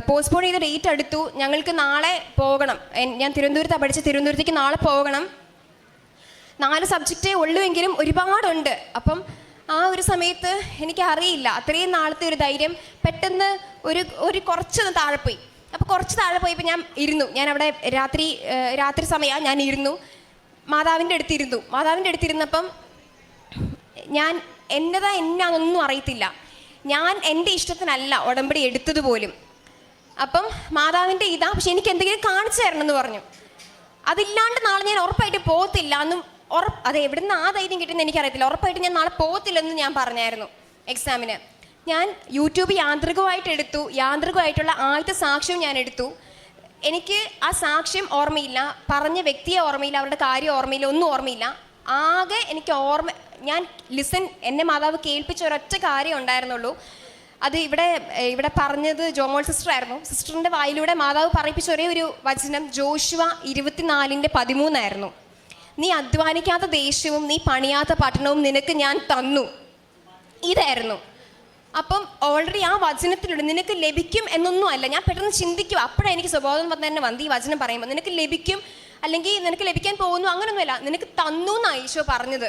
പോസ്റ്റ്പോൺ ചെയ്ത ഡേറ്റ് അടുത്തു. ഞങ്ങൾക്ക് നാളെ പോകണം. ഞാൻ തിരുവനന്തപുരത്താണ് പഠിച്ച് തിരുവനന്തപുരത്തേക്ക് നാളെ പോകണം. നാല് സബ്ജക്റ്റേ ഉള്ളൂ ഉള്ളുവെങ്കിലും ഒരുപാടുണ്ട്. അപ്പം ആ ഒരു സമയത്ത് എനിക്ക് അറിയില്ല അത്രയും നാളത്തെ ഒരു ധൈര്യം പെട്ടെന്ന് ഒരു ഒരു കുറച്ചൊന്ന് താഴെ പോയി അപ്പോൾ കുറച്ച് താഴെ പോയപ്പോൾ ഞാൻ ഇരുന്നു. ഞാൻ അവിടെ രാത്രി രാത്രി സമയമാണ് ഞാൻ ഇരുന്നു. മാതാവിന്റെ അടുത്തിരുന്നു. മാതാവിന്റെ അടുത്തിരുന്നപ്പം ഞാൻ എന്നതാ എന്നാണെന്നൊന്നും അറിയത്തില്ല. ഞാൻ എന്റെ ഇഷ്ടത്തിനല്ല ഉടമ്പടി എടുത്തത് പോലും. അപ്പം മാതാവിന്റെ ഇതാ പക്ഷെ എനിക്ക് എന്തെങ്കിലും കാണിച്ചു തരണം എന്ന് പറഞ്ഞു. അതില്ലാണ്ട് നാളെ ഞാൻ ഉറപ്പായിട്ട് പോകത്തില്ല എന്നും ഉറപ്പ് അതെ എവിടുന്ന് ആ ധൈര്യം കിട്ടുന്ന എനിക്കറിയത്തില്ല. ഉറപ്പായിട്ട് ഞാൻ നാളെ പോകത്തില്ലെന്ന് ഞാൻ പറഞ്ഞായിരുന്നു എക്സാമിന് ഞാൻ യൂട്യൂബ് യാന്ത്രികമായിട്ട് എടുത്തു. യാന്ത്രികമായിട്ടുള്ള ആദ്യത്തെ സാക്ഷ്യം ഞാൻ എടുത്തു. എനിക്ക് ആ സാക്ഷ്യം ഓർമ്മയില്ല. പറഞ്ഞ വ്യക്തിയെ ഓർമ്മയില്ല. അവരുടെ കാര്യം ഓർമ്മയില്ല. ഒന്നും ഓർമ്മയില്ല. ആകെ എനിക്ക് ഓർമ്മ ഞാൻ ലിസൺ എന്നെ മാതാവ് കേൾപ്പിച്ച ഒരൊറ്റ കാര്യം ഉണ്ടായിരുന്നുള്ളൂ. അത് ഇവിടെ ഇവിടെ പറഞ്ഞത് ജോമോൾ സിസ്റ്റർ ആയിരുന്നു. സിസ്റ്ററിന്റെ വായിലൂടെ മാതാവ് പറയിപ്പിച്ച ഒരേ ഒരു വചനം ജോഷുവ ഇരുപത്തിനാലിന്റെ പതിമൂന്നായിരുന്നു. നീ അധ്വാനിക്കാത്ത ദേഷ്യവും നീ പണിയാത്ത പട്ടണവും നിനക്ക് ഞാൻ തന്നു. ഇതായിരുന്നു. അപ്പം ഓൾറെഡി ആ വചനത്തിലൂടെ നിനക്ക് ലഭിക്കും എന്നൊന്നും അല്ല. ഞാൻ പെട്ടെന്ന് ചിന്തിക്കും. അപ്പോഴാണ് എനിക്ക് സ്വബോധം തന്നെ വന്ന് ഈ വചനം പറയുമ്പോൾ നിനക്ക് ലഭിക്കും അല്ലെങ്കിൽ നിനക്ക് ലഭിക്കാൻ പോകുന്നു. അങ്ങനൊന്നുമല്ല. നിനക്ക് തന്നു എന്നാണ് ഈശോ പറഞ്ഞത്.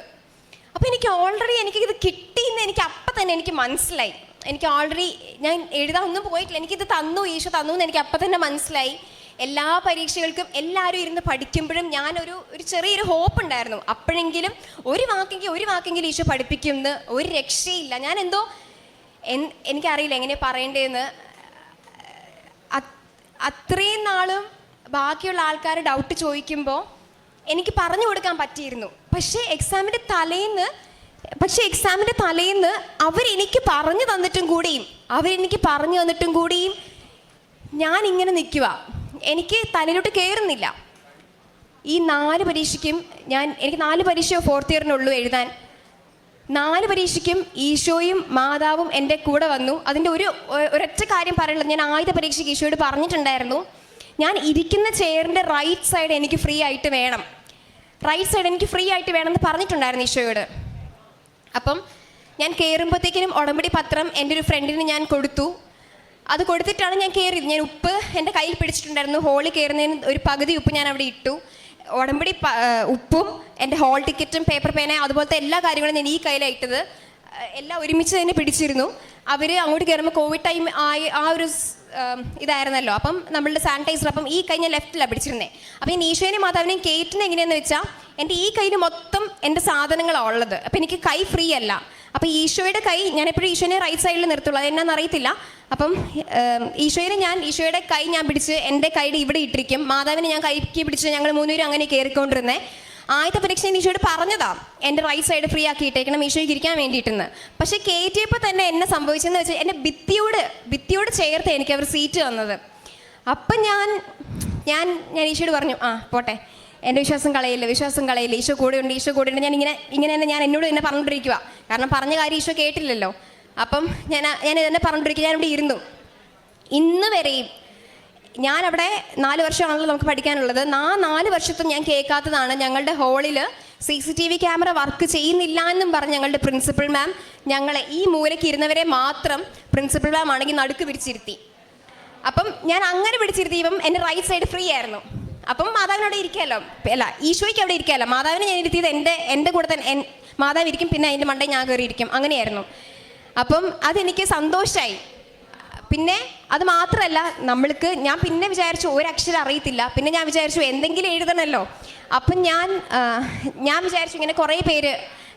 അപ്പോൾ എനിക്ക് ഓൾറെഡി എനിക്ക് ഇത് കിട്ടി എന്ന് എനിക്ക് അപ്പം തന്നെ എനിക്ക് മനസ്സിലായി. എനിക്ക് ഓൾറെഡി ഞാൻ എഴുതാൻ ഒന്നും പോയിട്ടില്ല. എനിക്കിത് തന്നു ഈശോ തന്നു എന്ന് എനിക്ക് അപ്പം തന്നെ മനസ്സിലായി. എല്ലാ പരീക്ഷകൾക്കും എല്ലാവരും ഇരുന്ന് പഠിക്കുമ്പോഴും ഞാനൊരു ഒരു ചെറിയൊരു ഹോപ്പ് ഉണ്ടായിരുന്നു. അപ്പോഴെങ്കിലും ഒരു വാക്കെങ്കിൽ ഒരു വാക്കെങ്കിലും ഈശോ പഠിപ്പിക്കുമെന്ന് ഒരു രക്ഷയില്ല. ഞാൻ എന്തോ എനിക്കറിയില്ല എങ്ങനെ പറയേണ്ടതെന്ന്. അത്- അത്രയും നാളും ബാക്കിയുള്ള ആൾക്കാർ ഡൗട്ട് ചോദിക്കുമ്പോൾ എനിക്ക് പറഞ്ഞു കൊടുക്കാൻ പറ്റിയിരുന്നു. പക്ഷേ എക്സാമിന്റെ തലേന്ന് പക്ഷെ എക്സാമിന്റെ തലേന്ന് അവരെനിക്ക് പറഞ്ഞു തന്നിട്ടും കൂടിയും അവരെനിക്ക് പറഞ്ഞു തന്നിട്ടും കൂടിയും ഞാൻ ഇങ്ങനെ നിൽക്കുക എനിക്ക് തലയിലോട്ട് കയറുന്നില്ല. ഈ നാല് പരീക്ഷയ്ക്കും ഞാൻ എനിക്ക് നാല് പരീക്ഷ ഫോർത്ത് ഇയറിനുള്ളൂ എഴുതാൻ. നാല് പരീക്ഷയ്ക്കും ഈശോയും മാതാവും എന്റെ കൂടെ വന്നു. അതിന്റെ ഒരു ഒരൊറ്റ കാര്യം പറയുള്ളത് ഞാൻ ആദ്യത്തെ പരീക്ഷയ്ക്ക് ഈശോയോട് പറഞ്ഞിട്ടുണ്ടായിരുന്നു. ഞാൻ ഇരിക്കുന്ന ചെയറിന്റെ റൈറ്റ് സൈഡ് എനിക്ക് ഫ്രീ ആയിട്ട് വേണം. റൈറ്റ് സൈഡ് എനിക്ക് ഫ്രീ ആയിട്ട് വേണമെന്ന് പറഞ്ഞിട്ടുണ്ടായിരുന്നു ഈശോയോട്. അപ്പം ഞാൻ കയറുമ്പോഴത്തേക്കിനും ഉടമ്പടി പത്രം എന്റെ ഒരു ഫ്രണ്ടിന് ഞാൻ കൊടുത്തു. അത് കൊടുത്തിട്ടാണ് ഞാൻ കയറിയത് ഞാൻ ഉപ്പ് എന്റെ കയ്യിൽ പിടിച്ചിട്ടുണ്ടായിരുന്നു. ഹോളിൽ കയറുന്നതിന് ഒരു പകുതി ഉപ്പ് ഞാൻ അവിടെ ഇട്ടു. ഉടമ്പടി ഉപ്പും എന്റെ ഹോൾ ടിക്കറ്റും പേപ്പർ പേന അതുപോലത്തെ എല്ലാ കാര്യങ്ങളും ഞാൻ ഈ കയ്യിലായിട്ടത് എല്ലാം ഒരുമിച്ച് തന്നെ പിടിച്ചിരുന്നു. അവർ അങ്ങോട്ട് കയറുമ്പോൾ കോവിഡ് ടൈം ആയി ആ ഒരു ഇതായിരുന്നല്ലോ. അപ്പം നമ്മളുടെ സാനിറ്റൈസർ അപ്പം ഈ കൈ ഞാൻ ലെഫ്റ്റിലാണ് പിടിച്ചിരുന്നത് അപ്പം ഞാൻ ഈശോനെയും മാതാവിനെയും കയറ്റുന്നത് എങ്ങനെയാണെന്ന് വെച്ചാൽ എന്റെ ഈ കയ്യിൽ മൊത്തം എന്റെ സാധനങ്ങളാണ് ഉള്ളത്. അപ്പം എനിക്ക് കൈ ഫ്രീ അല്ല. അപ്പം ഈശോയുടെ കൈ ഞാൻ എപ്പോഴും ഈശോനെ റൈറ്റ് സൈഡിൽ നിർത്തുള്ളൂ. അത് എന്നാന്ന് അറിയത്തില്ല. അപ്പം ഈശോയെ ഞാൻ ഈശോയുടെ കൈ ഞാൻ പിടിച്ച് എന്റെ കൈയുടെ ഇവിടെ ഇട്ടിരിക്കും. മാതാവിനെ ഞാൻ കൈക്ക് പിടിച്ച് ഞങ്ങൾ മൂന്നുപേരും അങ്ങനെ കയറിക്കൊണ്ടിരുന്നേ ആദ്യത്തെ പരീക്ഷ ഞാൻ ഈശോയോട് പറഞ്ഞതാ എന്റെ റൈറ്റ് സൈഡ് ഫ്രീ ആക്കി ഇട്ടേക്കണം ഈശോയ്ക്ക് ഇരിക്കാൻ വേണ്ടിയിട്ടെന്ന്. പക്ഷേ കയറ്റിയപ്പോൾ തന്നെ എന്നെ സംഭവിച്ചെന്ന് വെച്ചാൽ എന്റെ ഭിത്തിയോട് ഭിത്തിയോട് ചേർത്ത് എനിക്ക് അവർ സീറ്റ് തന്നത്. അപ്പം ഞാൻ ഞാൻ ഞാൻ ഈശോയോട് പറഞ്ഞു ആ പോട്ടെ. എന്റെ വിശ്വാസം കളയില്ല? വിശ്വാസം കളയില്ല? ഈശോ കൂടെ ഉണ്ട് ഈശോ കൂടെ ഉണ്ട് ഞാൻ ഇങ്ങനെ ഇങ്ങനെ തന്നെ ഞാൻ എന്നോട് തന്നെ പറഞ്ഞുകൊണ്ടിരിക്കുക കാരണം പറഞ്ഞ കാര്യം ഈശോ കേട്ടില്ലല്ലോ. അപ്പം ഞാൻ ഞാൻ തന്നെ പറഞ്ഞുകൊണ്ടിരിക്കുക ഞാൻ ഇവിടെ ഇരുന്നു. ഇന്ന് വരെയും ഞാനവിടെ നാല് വർഷമാണല്ലോ നമുക്ക് പഠിക്കാനുള്ളത്. ആ നാല് വർഷത്തും ഞാൻ കേൾക്കാത്തതാണ് ഞങ്ങളുടെ ഹോളിൽ C C T V camera work ചെയ്യുന്നില്ല എന്നും പറഞ്ഞ് ഞങ്ങളുടെ പ്രിൻസിപ്പൽ മാം ഞങ്ങളെ ഈ മൂലയ്ക്ക് ഇരുന്നവരെ മാത്രം പ്രിൻസിപ്പൽ മാം ആണെങ്കിൽ നടുക്ക് പിടിച്ചിരുത്തി. അപ്പം ഞാൻ അങ്ങനെ പിടിച്ചിരുത്തി. ഇപ്പം എന്റെ റൈറ്റ് സൈഡ് ഫ്രീ ആയിരുന്നു. അപ്പം മാതാവിനോട് ഇരിക്കാമല്ലോ അല്ല ഈശോയ്ക്ക് അവിടെ ഇരിക്കാമല്ലോ മാതാവിനെ ഞാൻ ഇരുത്തിയത് എന്റെ എന്റെ കൂടെ തന്നെ മാതാവ് ഇരിക്കും പിന്നെ അതിന്റെ മണ്ടേ ഞാൻ കയറിയിരിക്കും അങ്ങനെയായിരുന്നു. അപ്പം അതെനിക്ക് സന്തോഷമായി പിന്നെ അത് മാത്രമല്ല നമ്മൾക്ക് ഞാൻ പിന്നെ വിചാരിച്ചു ഒരക്ഷരം അറിയത്തില്ല. പിന്നെ ഞാൻ വിചാരിച്ചു എന്തെങ്കിലും എഴുതണമല്ലോ. അപ്പം ഞാൻ ഞാൻ വിചാരിച്ചു ഇങ്ങനെ കുറേ പേര്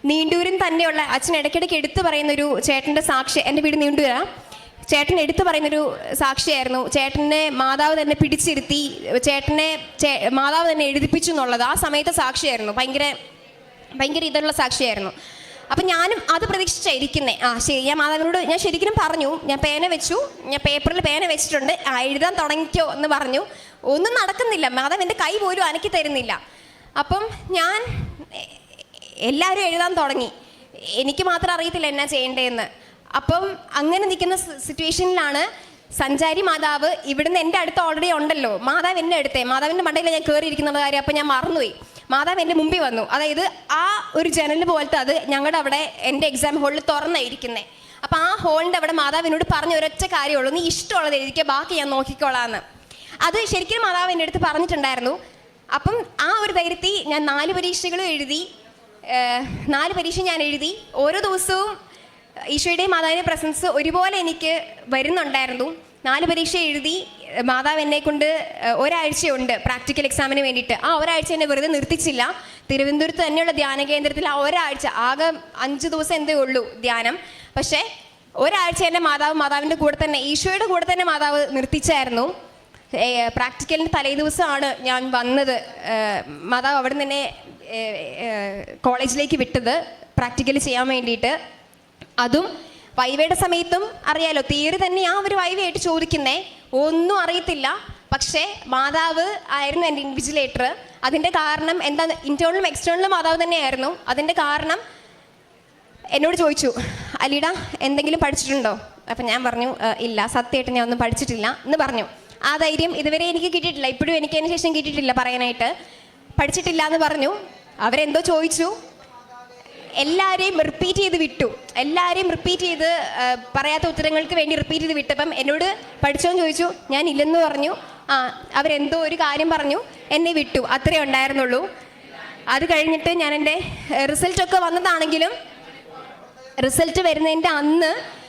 നീണ്ടൂരും തന്നെയുള്ള അച്ഛൻ ഇടയ്ക്കിടയ്ക്ക് എടുത്തു പറയുന്ന ഒരു ചേട്ടന്റെ സാക്ഷി എന്റെ വീട് നീണ്ടൂരാ. ചേട്ടൻ എടുത്തു പറയുന്നൊരു സാക്ഷിയായിരുന്നു. ചേട്ടനെ മാതാവ് തന്നെ പിടിച്ചിരുത്തി ചേട്ടനെ മാതാവ് തന്നെ എഴുതിപ്പിച്ചു എന്നുള്ളത് ആ സമയത്തെ സാക്ഷിയായിരുന്നു. ഭയങ്കര ഭയങ്കര ഇതുള്ള സാക്ഷിയായിരുന്നു. അപ്പം ഞാനും അത് പ്രതീക്ഷിച്ചായിരിക്കുന്നേ. ആ ശരി ഞാൻ മാതാവിനോട് ഞാൻ ശരിക്കും പറഞ്ഞു ഞാൻ പേന വെച്ചു ഞാൻ പേപ്പറിൽ പേന വെച്ചിട്ടുണ്ട്. ആ എഴുതാൻ തുടങ്ങിക്കോ എന്ന് പറഞ്ഞു. ഒന്നും നടക്കുന്നില്ല. മാതാവ് എന്റെ കൈ പോലും അനക്കി തരുന്നില്ല. അപ്പം ഞാൻ എല്ലാവരും എഴുതാൻ തുടങ്ങി. എനിക്ക് മാത്രം അറിയത്തില്ല എന്നാ ചെയ്യേണ്ടതെന്ന്. അപ്പം അങ്ങനെ നിൽക്കുന്ന സിറ്റുവേഷനിലാണ് സഞ്ചാരി മാതാവ് ഇവിടുന്ന് എന്റെ അടുത്ത് ഓൾറെഡി ഉണ്ടല്ലോ. മാതാവ് എന്നെ അടുത്തേ മാതാവിന്റെ മണ്ടയിൽ ഞാൻ കയറിയിരിക്കുന്ന കാര്യം അപ്പം ഞാൻ മറന്നുപോയി. മാതാവ് എന്റെ മുമ്പിൽ വന്നു. അതായത് ആ ഒരു ജനൽ പോലത്തെ അത് ഞങ്ങളുടെ അവിടെ എന്റെ എക്സാം ഹോളിൽ തുറന്നായിരിക്കുന്നത് അപ്പം ആ ഹോളിന്റെ അവിടെ മാതാവിനോട് പറഞ്ഞ ഒരൊറ്റ കാര്യമുള്ളൂ. നീ ഇഷ്ടമുള്ളത് എഴുതിക്കുക ബാക്കി ഞാൻ നോക്കിക്കോളാന്ന്. അത് ശരിക്കും മാതാവ് എന്റെ അടുത്ത് പറഞ്ഞിട്ടുണ്ടായിരുന്നു. അപ്പം ആ ഒരു ധൈര്യത്തിൽ ഞാൻ നാല് പരീക്ഷകളും എഴുതി നാല് പരീക്ഷ ഞാൻ എഴുതി. ഓരോ ദിവസവും ഈശോയുടെയും മാതാവിന്റെ പ്രസൻസ് ഒരുപോലെ എനിക്ക് വരുന്നുണ്ടായിരുന്നു. നാല് പരീക്ഷ എഴുതി മാതാവ് എന്നെ കൊണ്ട് ഒരാഴ്ചയുണ്ട് പ്രാക്ടിക്കൽ എക്സാമിന് വേണ്ടിയിട്ട്. ആ ഒരാഴ്ച എന്നെ വെറുതെ നിർത്തിച്ചില്ല. തിരുവനന്തപുരത്ത് തന്നെയുള്ള ധ്യാന കേന്ദ്രത്തിൽ ആ ഒരാഴ്ച ആകെ അഞ്ച് ദിവസം എന്തേ ഉള്ളൂ ധ്യാനം. പക്ഷേ ഒരാഴ്ച എന്റെ മാതാവ് മാതാവിന്റെ കൂടെ തന്നെ ഈശോയുടെ കൂടെ തന്നെ മാതാവ് നിർത്തിച്ചായിരുന്നു. പ്രാക്ടിക്കലിന്റെ തലേ ദിവസമാണ് ഞാൻ വന്നത്. മാതാവ് അവിടെ നിന്ന് ഏഹ് കോളേജിലേക്ക് വിട്ടത് പ്രാക്ടിക്കൽ ചെയ്യാൻ വേണ്ടിയിട്ട്. അതും വൈവയുടെ സമയത്തും അറിയാലോ തീരെ തന്നെ ആ ഒരു വൈവയായിട്ട് ചോദിക്കുന്നേ. ഒന്നും അറിയത്തില്ല. പക്ഷേ മാതാവ് ആയിരുന്നു എന്റെ ഇൻവിജിലേറ്റർ അതിന്റെ കാരണം എന്താ ഇന്റേർണലും എക്സ്റ്റേണലും മാതാവ് തന്നെയായിരുന്നു. അതിന്റെ കാരണം എന്നോട് ചോദിച്ചു അലീഡ എന്തെങ്കിലും പഠിച്ചിട്ടുണ്ടോ? അപ്പം ഞാൻ പറഞ്ഞു ഇല്ല സത്യമായിട്ട് ഞാൻ ഒന്നും പഠിച്ചിട്ടില്ല എന്ന് പറഞ്ഞു. ആ ധൈര്യം ഇതുവരെ എനിക്ക് കിട്ടിയിട്ടില്ല. ഇപ്പോഴും എനിക്ക് അതിന് ശേഷം കിട്ടിയിട്ടില്ല പറയാനായിട്ട്. പഠിച്ചിട്ടില്ല എന്ന് പറഞ്ഞു. അവരെന്തോ ചോദിച്ചു. എല്ലാവരെയും റിപ്പീറ്റ് ചെയ്ത് വിട്ടു. എല്ലാവരെയും റിപ്പീറ്റ് ചെയ്ത് പറയാത്ത ഉത്തരങ്ങൾക്ക് വേണ്ടി റിപ്പീറ്റ് ചെയ്ത് വിട്ടപ്പം എന്നോട് പഠിച്ചോന്ന് ചോദിച്ചു ഞാൻ ഇല്ലെന്ന് പറഞ്ഞു. ആ അവരെന്തോ ഒരു കാര്യം പറഞ്ഞു എന്നെ വിട്ടു. അത്രേ ഉണ്ടായിരുന്നുള്ളൂ. അത് കഴിഞ്ഞിട്ട് ഞാൻ എന്റെ റിസൾട്ടൊക്കെ വന്നതാണെങ്കിലും റിസൾട്ട് വരുന്നതിന്റെ അന്ന്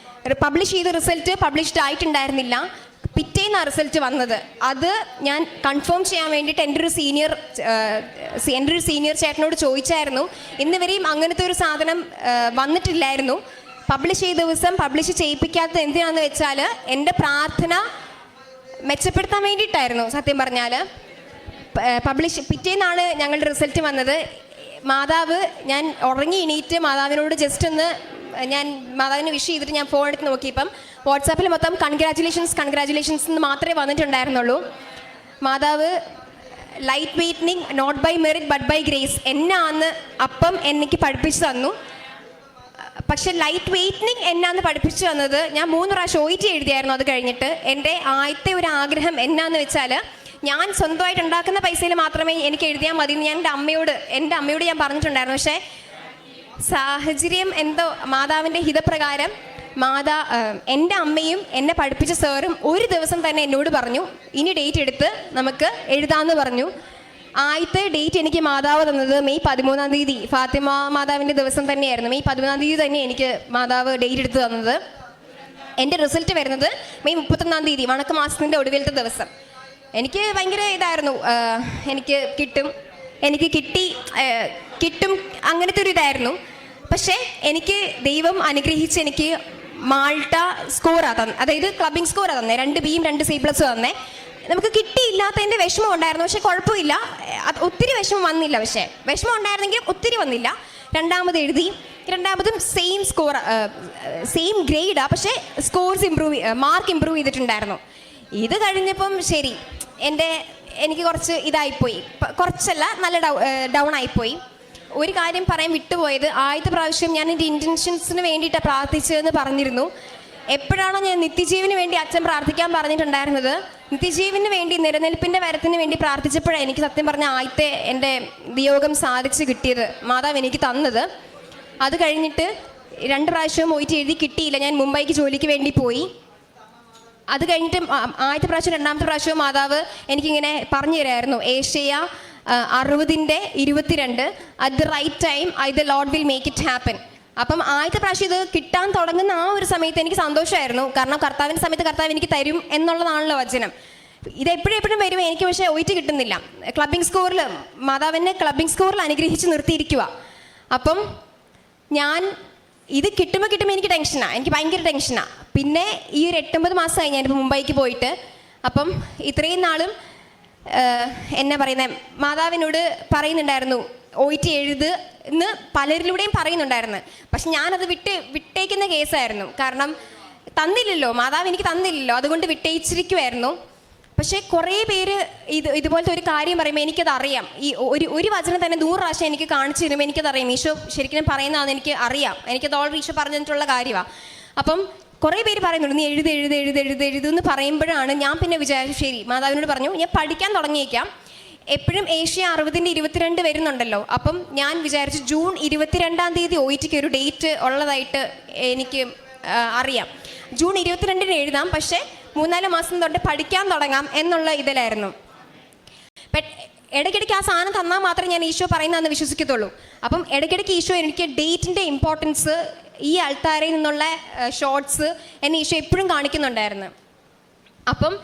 പബ്ലിഷ് ചെയ്ത റിസൾട്ട് പബ്ലിഷ്ഡ് ആയിട്ടുണ്ടായിരുന്നില്ല. പിറ്റേന്ന് റിസൾട്ട് വന്നത്. അത് ഞാൻ കൺഫേം ചെയ്യാൻ വേണ്ടിയിട്ട് എന്റെ ഒരു സീനിയർ എന്റെ ഒരു സീനിയർ ചേട്ടനോട് ചോദിച്ചായിരുന്നു. ഇന്നുവരെയും അങ്ങനത്തെ ഒരു സാധനം വന്നിട്ടില്ലായിരുന്നു. പബ്ലിഷ് ചെയ്ത ദിവസം പബ്ലിഷ് ചെയ്യിപ്പിക്കാത്തത് എന്തിനാണെന്ന് വെച്ചാൽ എന്റെ പ്രാർത്ഥന മെച്ചപ്പെടുത്താൻ വേണ്ടിയിട്ടായിരുന്നു സത്യം പറഞ്ഞാൽ പബ്ലിഷ് പിറ്റേന്നാണ് ഞങ്ങളുടെ റിസൾട്ട് വന്നത്. മാതാവ് ഞാൻ ഉറങ്ങി എണീറ്റ് മാതാവിനോട് ജസ്റ്റ് ഒന്ന് ഞാൻ മാതാവിനെ വിഷ് ചെയ്തിട്ട് ഞാൻ ഫോൺ എടുത്ത് നോക്കിയപ്പം വാട്സാപ്പിൽ മൊത്തം കൺഗ്രാറ്റുലേഷൻസ് കൺഗ്രാറ്റുലേഷൻസ് എന്ന് മാത്രമേ വന്നിട്ടുണ്ടായിരുന്നുള്ളൂ. മാതാവ് light weighting not by merit but by grace എന്നാന്ന് അപ്പം എനിക്ക് പഠിപ്പിച്ചു തന്നു. പക്ഷെ ലൈറ്റ് വെയ്റ്റനിങ് എന്നാന്ന് പഠിപ്പിച്ചു തന്നത് ഞാൻ മൂന്ന് പ്രാവശ്യം ഒ എഴുതിയായിരുന്നു അത് കഴിഞ്ഞിട്ട്. എന്റെ ആദ്യത്തെ ഒരു ആഗ്രഹം എന്നാന്ന് വെച്ചാൽ ഞാൻ സ്വന്തമായിട്ട് ഉണ്ടാക്കുന്ന പൈസയിൽ മാത്രമേ എനിക്ക് എഴുതിയാൽ മതി എന്ന് ഞാൻ എന്റെ അമ്മയോട് എന്റെ അമ്മയോട് ഞാൻ പറഞ്ഞിട്ടുണ്ടായിരുന്നു. പക്ഷേ സാഹചര്യം എന്തോ മാതാവിന്റെ ഹിതപ്രകാരം മാതാ എന്റെ അമ്മയും എന്നെ പഠിപ്പിച്ച സാറും ഒരു ദിവസം തന്നെ എന്നോട് പറഞ്ഞു ഇനി ഡേറ്റ് എടുത്ത് നമുക്ക് എഴുതാമെന്ന് പറഞ്ഞു. ആദ്യത്തെ ഡേറ്റ് എനിക്ക് മാതാവ് തന്നത് മെയ് പതിമൂന്നാം തീയതി. ഫാത്തിമ മാതാവിന്റെ ദിവസം തന്നെയായിരുന്നു. മെയ് പതിമൂന്നാം തീയതി തന്നെ എനിക്ക് മാതാവ് ഡേറ്റ് എടുത്ത് തന്നത്. എന്റെ റിസൾട്ട് വരുന്നത് മെയ് മുപ്പത്തൊന്നാം തീയതി വണക്ക മാസത്തിന്റെ ഒടുവിലത്തെ ദിവസം. എനിക്ക് ഭയങ്കര ഇതായിരുന്നു. എനിക്ക് കിട്ടും. എനിക്ക് കിട്ടി കിട്ടും. അങ്ങനത്തെ ഒരു ഇതായിരുന്നു. പക്ഷേ എനിക്ക് ദൈവം അനുഗ്രഹിച്ച് എനിക്ക് മാൾട്ട സ്കോറാ തന്നെ അതായത് ക്ലബിംഗ് സ്കോറാ തന്നെ. രണ്ട് ബിയും രണ്ട് സി പ്ലസ് തന്നെ. നമുക്ക് കിട്ടിയില്ലാത്തതിന്റെ വിഷമം ഉണ്ടായിരുന്നു. പക്ഷെ കുഴപ്പമില്ല. ഒത്തിരി വിഷമം വന്നില്ല. പക്ഷേ വിഷമം ഉണ്ടായിരുന്നെങ്കിലും ഒത്തിരി വന്നില്ല. രണ്ടാമത് എഴുതി. രണ്ടാമതും സെയിം സ്കോർ സെയിം ഗ്രേഡാ. പക്ഷേ സ്കോർസ് ഇമ്പ്രൂവ് മാർക്ക് ഇമ്പ്രൂവ് ചെയ്തിട്ടുണ്ടായിരുന്നു. ഇത് കഴിഞ്ഞപ്പം ശരി. എന്റെ എനിക്ക് കുറച്ച് ഇതായിപ്പോയി. കുറച്ചല്ല നല്ല ഡൗൺ ആയിപ്പോയി. ഒരു കാര്യം പറയാൻ വിട്ടുപോയത് ആദ്യത്തെ പ്രാവശ്യം ഞാൻ എന്റെ ഇന്റൻഷൻസിന് വേണ്ടിയിട്ടാണ് പ്രാർത്ഥിച്ചതെന്ന് പറഞ്ഞിരുന്നു. എപ്പോഴാണോ ഞാൻ നിത്യജീവന് വേണ്ടി അച്ഛൻ പ്രാർത്ഥിക്കാൻ പറഞ്ഞിട്ടുണ്ടായിരുന്നത്. നിത്യജീവന് വേണ്ടി നിലനിൽപ്പിന്റെ വരത്തിന് വേണ്ടി പ്രാർത്ഥിച്ചപ്പോഴാണ് എനിക്ക് സത്യം പറഞ്ഞ ആദ്യത്തെ എന്റെ വിയോഗം സാധിച്ച് കിട്ടിയത് മാതാവ് എനിക്ക് തന്നത്. അത് കഴിഞ്ഞിട്ട് രണ്ട് പ്രാവശ്യവും പോയിട്ട് എഴുതി കിട്ടിയില്ല. ഞാൻ മുംബൈക്ക് ജോലിക്ക് വേണ്ടി പോയി. അത് കഴിഞ്ഞിട്ട് ആദ്യത്തെ പ്രാവശ്യം രണ്ടാമത്തെ പ്രാവശ്യവും മാതാവ് എനിക്കിങ്ങനെ പറഞ്ഞു തരായിരുന്നു. ഏഷ്യ അറുപതിന്റെ ഇരുപത്തിരണ്ട് at the right time I the Lord will make it happen അപ്പം ആദ്യത്തെ പ്രാവശ്യം ഇത് കിട്ടാൻ തുടങ്ങുന്ന ആ ഒരു സമയത്ത് എനിക്ക് സന്തോഷമായിരുന്നു. കാരണം കർത്താവിന്റെ സമയത്ത് കർത്താവ് എനിക്ക് തരും എന്നുള്ളതാണല്ലോ വചനം. ഇത് എപ്പോഴും എപ്പോഴും വരും. എനിക്ക് പക്ഷേ ഒയിറ്റ് കിട്ടുന്നില്ല. ക്ലബിംഗ് സ്കോറിൽ മാതാവിനെ ക്ലബിംഗ് സ്കോറിൽ അനുഗ്രഹിച്ച് നിർത്തിയിരിക്കുക അപ്പം ഞാൻ ഇത് കിട്ടുമ്പോൾ കിട്ടുമ്പോൾ എനിക്ക് ടെൻഷനാണ് എനിക്ക് ഭയങ്കര ടെൻഷനാണ് പിന്നെ ഈ ഒരു എട്ടൊമ്പത് മാസമായി ഞാനിപ്പോൾ മുംബൈക്ക് പോയിട്ട് അപ്പം ഇത്രയും നാളും എന്നാ പറയുന്നത് മാതാവിനോട് പറയുന്നുണ്ടായിരുന്നു ഒയിറ്റ് എഴുത് എന്ന് പലരിലൂടെയും പറയുന്നുണ്ടായിരുന്നു. പക്ഷെ ഞാനത് വിട്ട് വിട്ടേക്കുന്ന കേസായിരുന്നു. കാരണം തന്നില്ലല്ലോ മാതാവ് എനിക്ക് തന്നില്ലല്ലോ അതുകൊണ്ട് വിട്ടയിച്ചിരിക്കുമായിരുന്നു പക്ഷേ കുറേ പേര് ഇത് ഇതുപോലത്തെ ഒരു കാര്യം പറയുമ്പോൾ എനിക്കത് അറിയാം ഈ ഒരു ഒരു വചനം തന്നെ നൂറ് പ്രാവശ്യം എനിക്ക് കാണിച്ചു തരുമ്പോൾ എനിക്കത് അറിയാം ഈശോ ശരിക്കും പറയുന്നതാണെന്ന് എനിക്ക് അറിയാം. എനിക്കത് ഓൾറെഡി ഈശോ പറഞ്ഞിട്ടുള്ള കാര്യമാണ് അപ്പം കുറേ പേര് പറയുന്നുണ്ട് നീ എഴുത് എഴുത് എഴുത് എഴുത് എഴുതെന്ന് പറയുമ്പോഴാണ് ഞാൻ പിന്നെ വിചാരിച്ചു ശരി മാതാവിനോട് പറഞ്ഞു ഞാൻ പഠിക്കാൻ തുടങ്ങിയേക്കാം. എപ്പോഴും ഏഷ്യ അറുപതിന്റെ ഇരുപത്തിരണ്ട് വരുന്നുണ്ടല്ലോ. അപ്പം ഞാൻ വിചാരിച്ചു ജൂൺ ഇരുപത്തിരണ്ടാം തീയതി ഒ ഒരു ഡേറ്റ് ഉള്ളതായിട്ട് എനിക്ക് അറിയാം. ജൂൺ ഇരുപത്തിരണ്ടിന് എഴുതാം പക്ഷേ മൂന്നാൽ മാസം തൊട്ട് പഠിക്കാൻ തുടങ്ങാം എന്നുള്ള ഇതിലായിരുന്നു. ഇടയ്ക്കിടയ്ക്ക് ആ സാധനം തന്നാൽ മാത്രമേ ഞാൻ ഈശോ പറയുന്നതെന്ന് വിശ്വസിക്കത്തുള്ളൂ. അപ്പം ഇടയ്ക്കിടയ്ക്ക് ഈശോ എനിക്ക് ഡേറ്റിന്റെ ഇമ്പോർട്ടൻസ് ഈ ആൾത്താരയിൽ നിന്നുള്ള ഷോർട്സ് എന്നെ ഈശോ എപ്പോഴും കാണിക്കുന്നുണ്ടായിരുന്നു. അപ്പം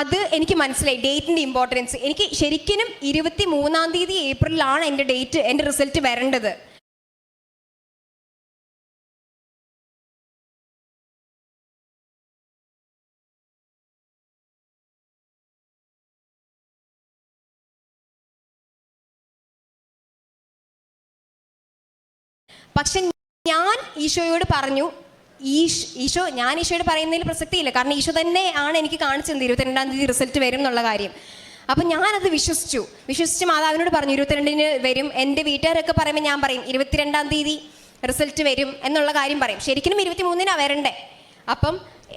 അത് എനിക്ക് മനസ്സിലായി ഡേറ്റിന്റെ ഇമ്പോർട്ടൻസ് എനിക്ക് ശരിക്കും ഇരുപത്തി മൂന്നാം തീയതി ഏപ്രിലാണ് എന്റെ ഡേറ്റ് എന്റെ റിസൾട്ട് വരേണ്ടത്. പക്ഷെ ഞാൻ ഈശോയോട് പറഞ്ഞു ഈശ് ഞാൻ ഈശോയോട് പറയുന്നതിൽ പ്രസക്തിയില്ല. കാരണം ഈശോ തന്നെ ആണ് എനിക്ക് കാണിച്ചു കാണിച്ചത് ഇരുപത്തിരണ്ടാം തീയതി റിസൾട്ട് വരും എന്നുള്ള കാര്യം. അപ്പം ഞാനത് വിശ്വസിച്ചു. വിശ്വസിച്ച് മാതാവിനോട് പറഞ്ഞു ഇരുപത്തിരണ്ടിന് വരും. എന്റെ വീട്ടുകാരൊക്കെ പറയുമ്പോൾ ഞാൻ പറയും ഇരുപത്തിരണ്ടാം തീയതി റിസൾട്ട് വരും എന്നുള്ള കാര്യം പറയും. ശരിക്കും ഇരുപത്തി മൂന്നിനാണ് വരണ്ടേ? അപ്പം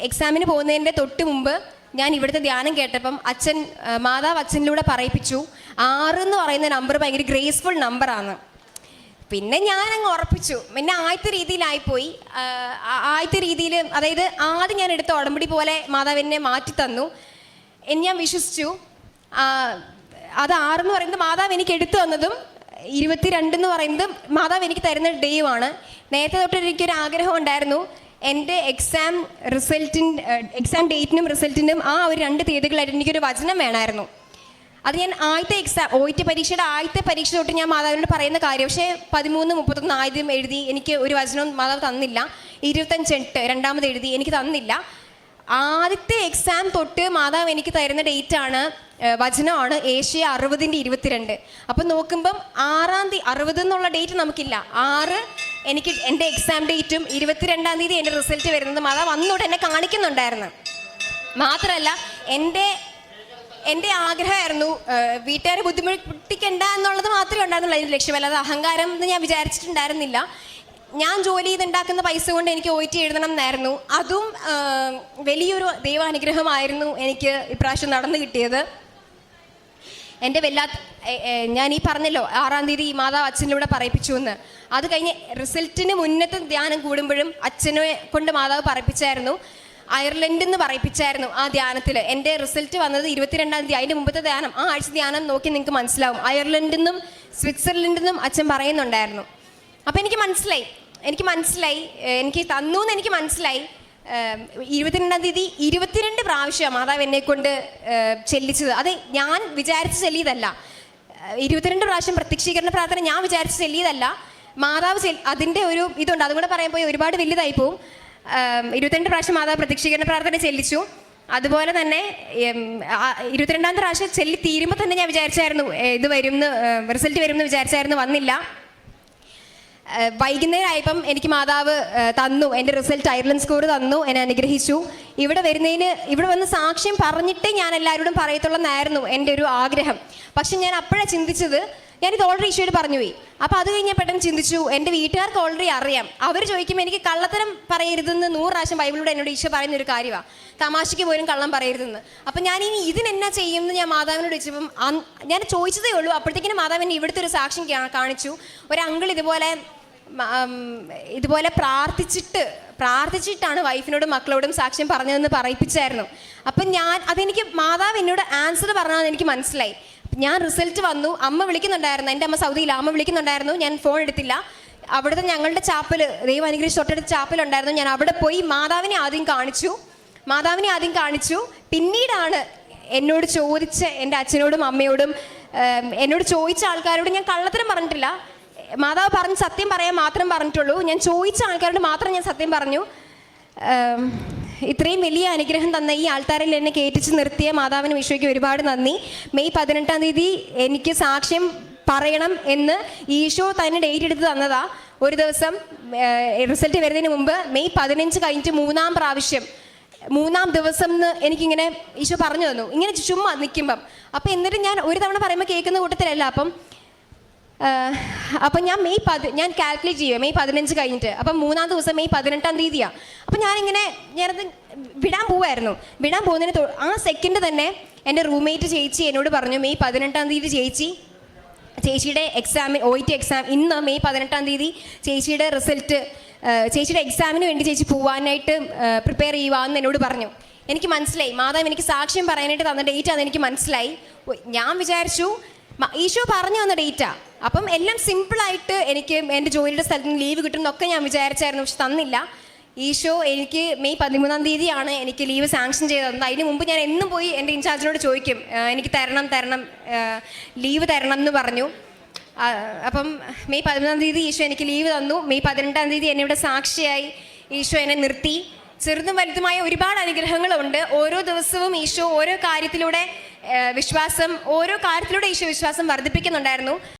എക്സാമിന് പോകുന്നതിന്റെ തൊട്ട് മുമ്പ് ഞാൻ ഇവിടുത്തെ ധ്യാനം കേട്ടപ്പം അച്ഛൻ മാതാവ് അച്ഛനിലൂടെ പറയിപ്പിച്ചു ആറ് എന്ന് പറയുന്ന നമ്പർ ഭയങ്കര ഗ്രേസ്ഫുൾ നമ്പറാണ് പിന്നെ ഞാൻ അങ്ങ് ഉറപ്പിച്ചു. പിന്നെ ആദ്യത്തെ രീതിയിലായിപ്പോയി. ആദ്യത്തെ രീതിയിൽ അതായത് ആദ്യം ഞാൻ എടുത്ത ഉടമ്പടി പോലെ മാതാവിനെ മാറ്റി തന്നു. ഞാൻ വിശ്വസിച്ചു. അത് ആറെന്ന് പറയുന്നത് മാതാവ് എനിക്ക് എടുത്തു തന്നതും ഇരുപത്തിരണ്ടെന്ന് പറയുന്നത് മാതാവ് എനിക്ക് തരുന്ന ഡേയുമാണ് നേരത്തെ തൊട്ട് എനിക്കൊരു ആഗ്രഹം ഉണ്ടായിരുന്നു. എന്റെ എക്സാം റിസൾട്ടിന്റെ എക്സാം ഡേറ്റിനും റിസൾട്ടിനും ആ ഒരു രണ്ട് തീയതികളായിട്ട് എനിക്കൊരു വചനം വേണമായിരുന്നു. അത് ഞാൻ ആദ്യത്തെ എക്സാം ഒ ടി പരീക്ഷയുടെ ആദ്യത്തെ പരീക്ഷ തൊട്ട് ഞാൻ മാതാവിനോട് പറയുന്ന കാര്യം. പക്ഷേ പതിമൂന്ന് മുപ്പത്തൊന്ന് ആദ്യം എഴുതി എനിക്ക് ഒരു വചനവും മാതാവ് തന്നില്ല. ഇരുപത്തഞ്ച് എട്ട് രണ്ടാമത് എഴുതി എനിക്ക് തന്നില്ല. ആദ്യത്തെ എക്സാം തൊട്ട് മാതാവ് എനിക്ക് തരുന്ന ഡേറ്റ് ആണ് വചനമാണ് ഏഷ്യ അറുപതിന്റെ ഇരുപത്തിരണ്ട്. അപ്പം നോക്കുമ്പം ആറാം തീയതി അറുപത് എന്നുള്ള ഡേറ്റ് നമുക്കില്ല. ആറ് എനിക്ക് എന്റെ എക്സാം ഡേറ്റും ഇരുപത്തിരണ്ടാം തീയതി എന്റെ റിസൾട്ട് വരുന്നത് മാതാവ് അന്നോട്ട് എന്നെ കാണിക്കുന്നുണ്ടായിരുന്നു. മാത്രമല്ല എന്റെ എന്റെ ആഗ്രഹമായിരുന്നു വീട്ടുകാരെ ബുദ്ധിമുട്ടിക്കണ്ട എന്നുള്ളത് മാത്രമേ ഉണ്ടായിരുന്നുള്ളൂ. അതിന്റെ ലക്ഷ്യം. അല്ലാതെ അഹങ്കാരം എന്ന് ഞാൻ വിചാരിച്ചിട്ടുണ്ടായിരുന്നില്ല. ഞാൻ ജോലി ചെയ്തുണ്ടാക്കുന്ന പൈസ കൊണ്ട് എനിക്ക് ഒ ടി എഴുതണം എന്നായിരുന്നു. അതും വലിയൊരു ദൈവാനുഗ്രഹമായിരുന്നു എനിക്ക് ഇപ്രാവശ്യം നടന്നു കിട്ടിയത്. എന്റെ വല്ലാത്ത ഞാൻ ഈ പറഞ്ഞല്ലോ ആറാം തീയതി ഈ മാതാവ് അച്ഛനിലൂടെ പറയിപ്പിച്ചു എന്ന് അത് കഴിഞ്ഞ് റിസൾട്ടിന് മുന്നത്തെ ധ്യാനം കൂടുമ്പോഴും അച്ഛനെ കൊണ്ട് മാതാവ് പറയിപ്പിച്ചായിരുന്നു. അയർലൻഡിൽ എന്ന് പറയിപ്പിച്ചായിരുന്നു ആ ധ്യാനത്തിൽ എന്റെ റിസൾട്ട് വന്നത് ഇരുപത്തിരണ്ടാം തീയതി. അതിന്റെ മുമ്പത്തെ ധ്യാനം ആ ആഴ്ച ധ്യാനം നോക്കി നിങ്ങൾക്ക് മനസ്സിലാവും. അയർലൻഡിൽ നിന്നും സ്വിറ്റ്സർലൻഡിൽ നിന്നും അച്ഛൻ പറയുന്നുണ്ടായിരുന്നു. അപ്പോൾ എനിക്ക് മനസ്സിലായി. എനിക്ക് മനസ്സിലായി. എനിക്ക് തന്നു എന്ന് എനിക്ക് മനസ്സിലായി. ഇരുപത്തിരണ്ടാം തീയതി ഇരുപത്തിരണ്ട് പ്രാവശ്യം മാതാവ് എന്നെ കൊണ്ട് ചെല്ലിച്ചത്. അത് ഞാൻ വിചാരിച്ച് ചെല്ലിയതല്ല. ഇരുപത്തിരണ്ട് പ്രാവശ്യം പ്രത്യക്ഷീകരണ പ്രാർത്ഥന ഞാൻ വിചാരിച്ച് ചെല്ലിയതല്ല. മാതാവ് അതിന്റെ ഒരു ഇതുണ്ട്. അതും കൂടെ പറയാൻ പോയി ഒരുപാട് വലുതായി പോവും. ഇരുപത്തിരണ്ട് പ്രാവശ്യം മാതാവ് പ്രത്യക്ഷീകരണ പ്രാർത്ഥന ചെല്ലിച്ചു. അതുപോലെ തന്നെ ഇരുപത്തിരണ്ടാം പ്രാവശ്യം ചെല്ലി തീരുമ്പോൾ തന്നെ ഞാൻ വിചാരിച്ചായിരുന്നു ഇത് വരും റിസൾട്ട് വരും എന്ന് വിചാരിച്ചായിരുന്നു വന്നില്ല. വൈകുന്നേരം ആയപ്പം എനിക്ക് മാതാവ് തന്നു എന്റെ റിസൾട്ട് അയർലൻഡ് സ്കോർ തന്നു എന്നെ അനുഗ്രഹിച്ചു. ഇവിടെ വരുന്നതിന് ഇവിടെ വന്ന് സാക്ഷ്യം പറഞ്ഞിട്ടേ ഞാൻ എല്ലാവരോടും പറയത്തുള്ളെന്നായിരുന്നു എന്റെ ഒരു ആഗ്രഹം. പക്ഷെ ഞാൻ അപ്പോഴാണ് ചിന്തിച്ചത് ഞാനിത് ഓൾറെഡി പറഞ്ഞു പോയി. അപ്പോൾ അത് കഴിഞ്ഞാൽ പെട്ടെന്ന് ചിന്തിച്ചു എന്റെ വീട്ടുകാർക്ക് ഓൾറെഡി അറിയാം. അവർ ചോദിക്കുമ്പോൾ എനിക്ക് കള്ളത്തരം പറയരുതെന്ന് നൂറ് പ്രാവശ്യം ബൈബിളിലൂടെ എന്നോട് ഈശോ പറയുന്ന ഒരു കാര്യമാണ് തമാശയ്ക്ക് പോലും കള്ളം പറയരുതെന്ന്. അപ്പം ഞാൻ ഇനി ഇതിനെന്നാ ചെയ്യുമെന്ന് ഞാൻ മാതാവിനോട് ചോദിച്ചപ്പം ഞാൻ ചോദിച്ചതേ ഉള്ളൂ. അപ്പോഴത്തേക്കിനും മാതാവ് എന്നെ ഇവിടുത്തെ ഒരു സാക്ഷ്യം കാണിച്ചു. ഒരു അങ്കിൾ ഇതുപോലെ ഇതുപോലെ പ്രാർത്ഥിച്ചിട്ട് പ്രാർത്ഥിച്ചിട്ടാണ് വൈഫിനോടും മക്കളോടും സാക്ഷ്യം പറഞ്ഞതെന്ന് പറയിപ്പിച്ചായിരുന്നു. അപ്പം ഞാൻ അതെനിക്ക് മാതാവ് എന്നോട് ആൻസർ പറഞ്ഞതെന്ന് എനിക്ക് മനസ്സിലായി. ഞാൻ റിസൾട്ട് വന്നു. അമ്മ വിളിക്കുന്നുണ്ടായിരുന്നു. എന്റെ അമ്മ സൗദിയിൽ അമ്മ വിളിക്കുന്നുണ്ടായിരുന്നു. ഞാൻ ഫോൺ എടുത്തില്ല. അവിടുത്തെ ഞങ്ങളുടെ ചാപ്പൽ ദൈവം അനുഗ്രഹിച്ച് തൊട്ടടുത്ത് ചാപ്പലുണ്ടായിരുന്നു. ഞാൻ അവിടെ പോയി മാതാവിനെ ആദ്യം കാണിച്ചു. മാതാവിനെ ആദ്യം കാണിച്ചു. പിന്നീടാണ് എന്നോട് ചോദിച്ച എന്റെ അച്ഛനോടും അമ്മയോടും എന്നോട് ചോദിച്ച ആൾക്കാരോട് ഞാൻ കള്ളത്തരം പറഞ്ഞിട്ടില്ല. മാതാവ് പറഞ്ഞ് സത്യം പറയാൻ മാത്രം പറഞ്ഞിട്ടുള്ളൂ. ഞാൻ ചോദിച്ച ആൾക്കാരോട് മാത്രം ഞാൻ സത്യം പറഞ്ഞു. ഇത്രയും വലിയ അനുഗ്രഹം തന്ന ഈ ആൾത്താരിൽ എന്നെ കയറ്റിച്ച് നിർത്തിയ മാതാവിന് വിഷയ്ക്ക് ഒരുപാട് നന്ദി. മെയ് പതിനെട്ടാം തീയതി എനിക്ക് സാക്ഷ്യം പറയണം എന്ന് ഈശോ തന്നെ ഡേറ്റ് എടുത്ത് തന്നതാ. ഒരു ദിവസം റിസൾട്ട് വരുന്നതിന് മുമ്പ് മെയ് പതിനഞ്ച് കഴിഞ്ഞിട്ട് മൂന്നാം പ്രാവശ്യം മൂന്നാം ദിവസം എന്ന് എനിക്കിങ്ങനെ ഈശോ പറഞ്ഞു തന്നു. ഇങ്ങനെ ചുമ്മാ നിൽക്കുമ്പം. അപ്പം എന്നിട്ട് ഞാൻ ഒരു തവണ പറയുമ്പോൾ കേൾക്കുന്ന കൂട്ടത്തിലല്ല അപ്പം ആഹ് അപ്പം ഞാൻ മെയ് പതി ഞാൻ കാൽക്കുലേറ്റ് ചെയ്യുക മെയ് പതിനഞ്ച് കഴിഞ്ഞിട്ട്. അപ്പം മൂന്നാം ദിവസം മെയ് പതിനെട്ടാം തീയതിയാണ് അപ്പം ഞാനിങ്ങനെ ഞാനത് വിടാൻ പോവായിരുന്നു. വിടാൻ പോകുന്നതിന് ആ സെക്കൻഡ് തന്നെ എന്റെ റൂംമേറ്റ് ചേച്ചി എന്നോട് പറഞ്ഞു മെയ് പതിനെട്ടാം തീയതി ചേച്ചി ചേച്ചിയുടെ എക്സാമിന് ഒ ടി എക്സാം ഇന്ന് മെയ് പതിനെട്ടാം തീയതി ചേച്ചിയുടെ റിസൾട്ട് ചേച്ചിയുടെ എക്സാമിന് വേണ്ടി ചേച്ചി പോവാനായിട്ട് പ്രിപ്പയർ ചെയ്യുവാന്ന് എന്നോട് പറഞ്ഞു. എനിക്ക് മനസ്സിലായി. മാതാവ് എനിക്ക് സാക്ഷ്യം പറയാനായിട്ട് തന്ന ഡേറ്റ് അതെനിക്ക് മനസ്സിലായി. ഞാൻ വിചാരിച്ചു ഈശോ പറഞ്ഞു തന്ന ഡേറ്റാ അപ്പം എല്ലാം സിമ്പിളായിട്ട് എനിക്ക് എന്റെ ജോലിയുടെ സ്ഥലത്ത് നിന്ന് ലീവ് കിട്ടുമെന്നൊക്കെ ഞാൻ വിചാരിച്ചായിരുന്നു പക്ഷെ തന്നില്ല. ഈശോ എനിക്ക് മെയ് പതിമൂന്നാം തീയതിയാണ് എനിക്ക് ലീവ് സാങ്ഷൻ ചെയ്ത് തന്നത്. അതിന് മുമ്പ് ഞാൻ എന്നും പോയി എന്റെ ഇൻചാർജിനോട് ചോദിക്കും എനിക്ക് തരണം തരണം ലീവ് തരണം എന്ന് പറഞ്ഞു. അപ്പം മെയ് പതിമൂന്നാം തീയതി ഈശോ എനിക്ക് ലീവ് തന്നു. മെയ് പതിനെട്ടാം തീയതി എന്നെ ഇവിടെ സാക്ഷിയായി ഈശോ എന്നെ നിർത്തി. ചെറുതും വലുതുമായ ഒരുപാട് അനുഗ്രഹങ്ങളുണ്ട്. ഓരോ ദിവസവും ഈശോ ഓരോ കാര്യത്തിലൂടെ വിശ്വാസം ഓരോ കാര്യത്തിലൂടെ ഈശോ വിശ്വാസം വർദ്ധിപ്പിക്കുന്നുണ്ടായിരുന്നു.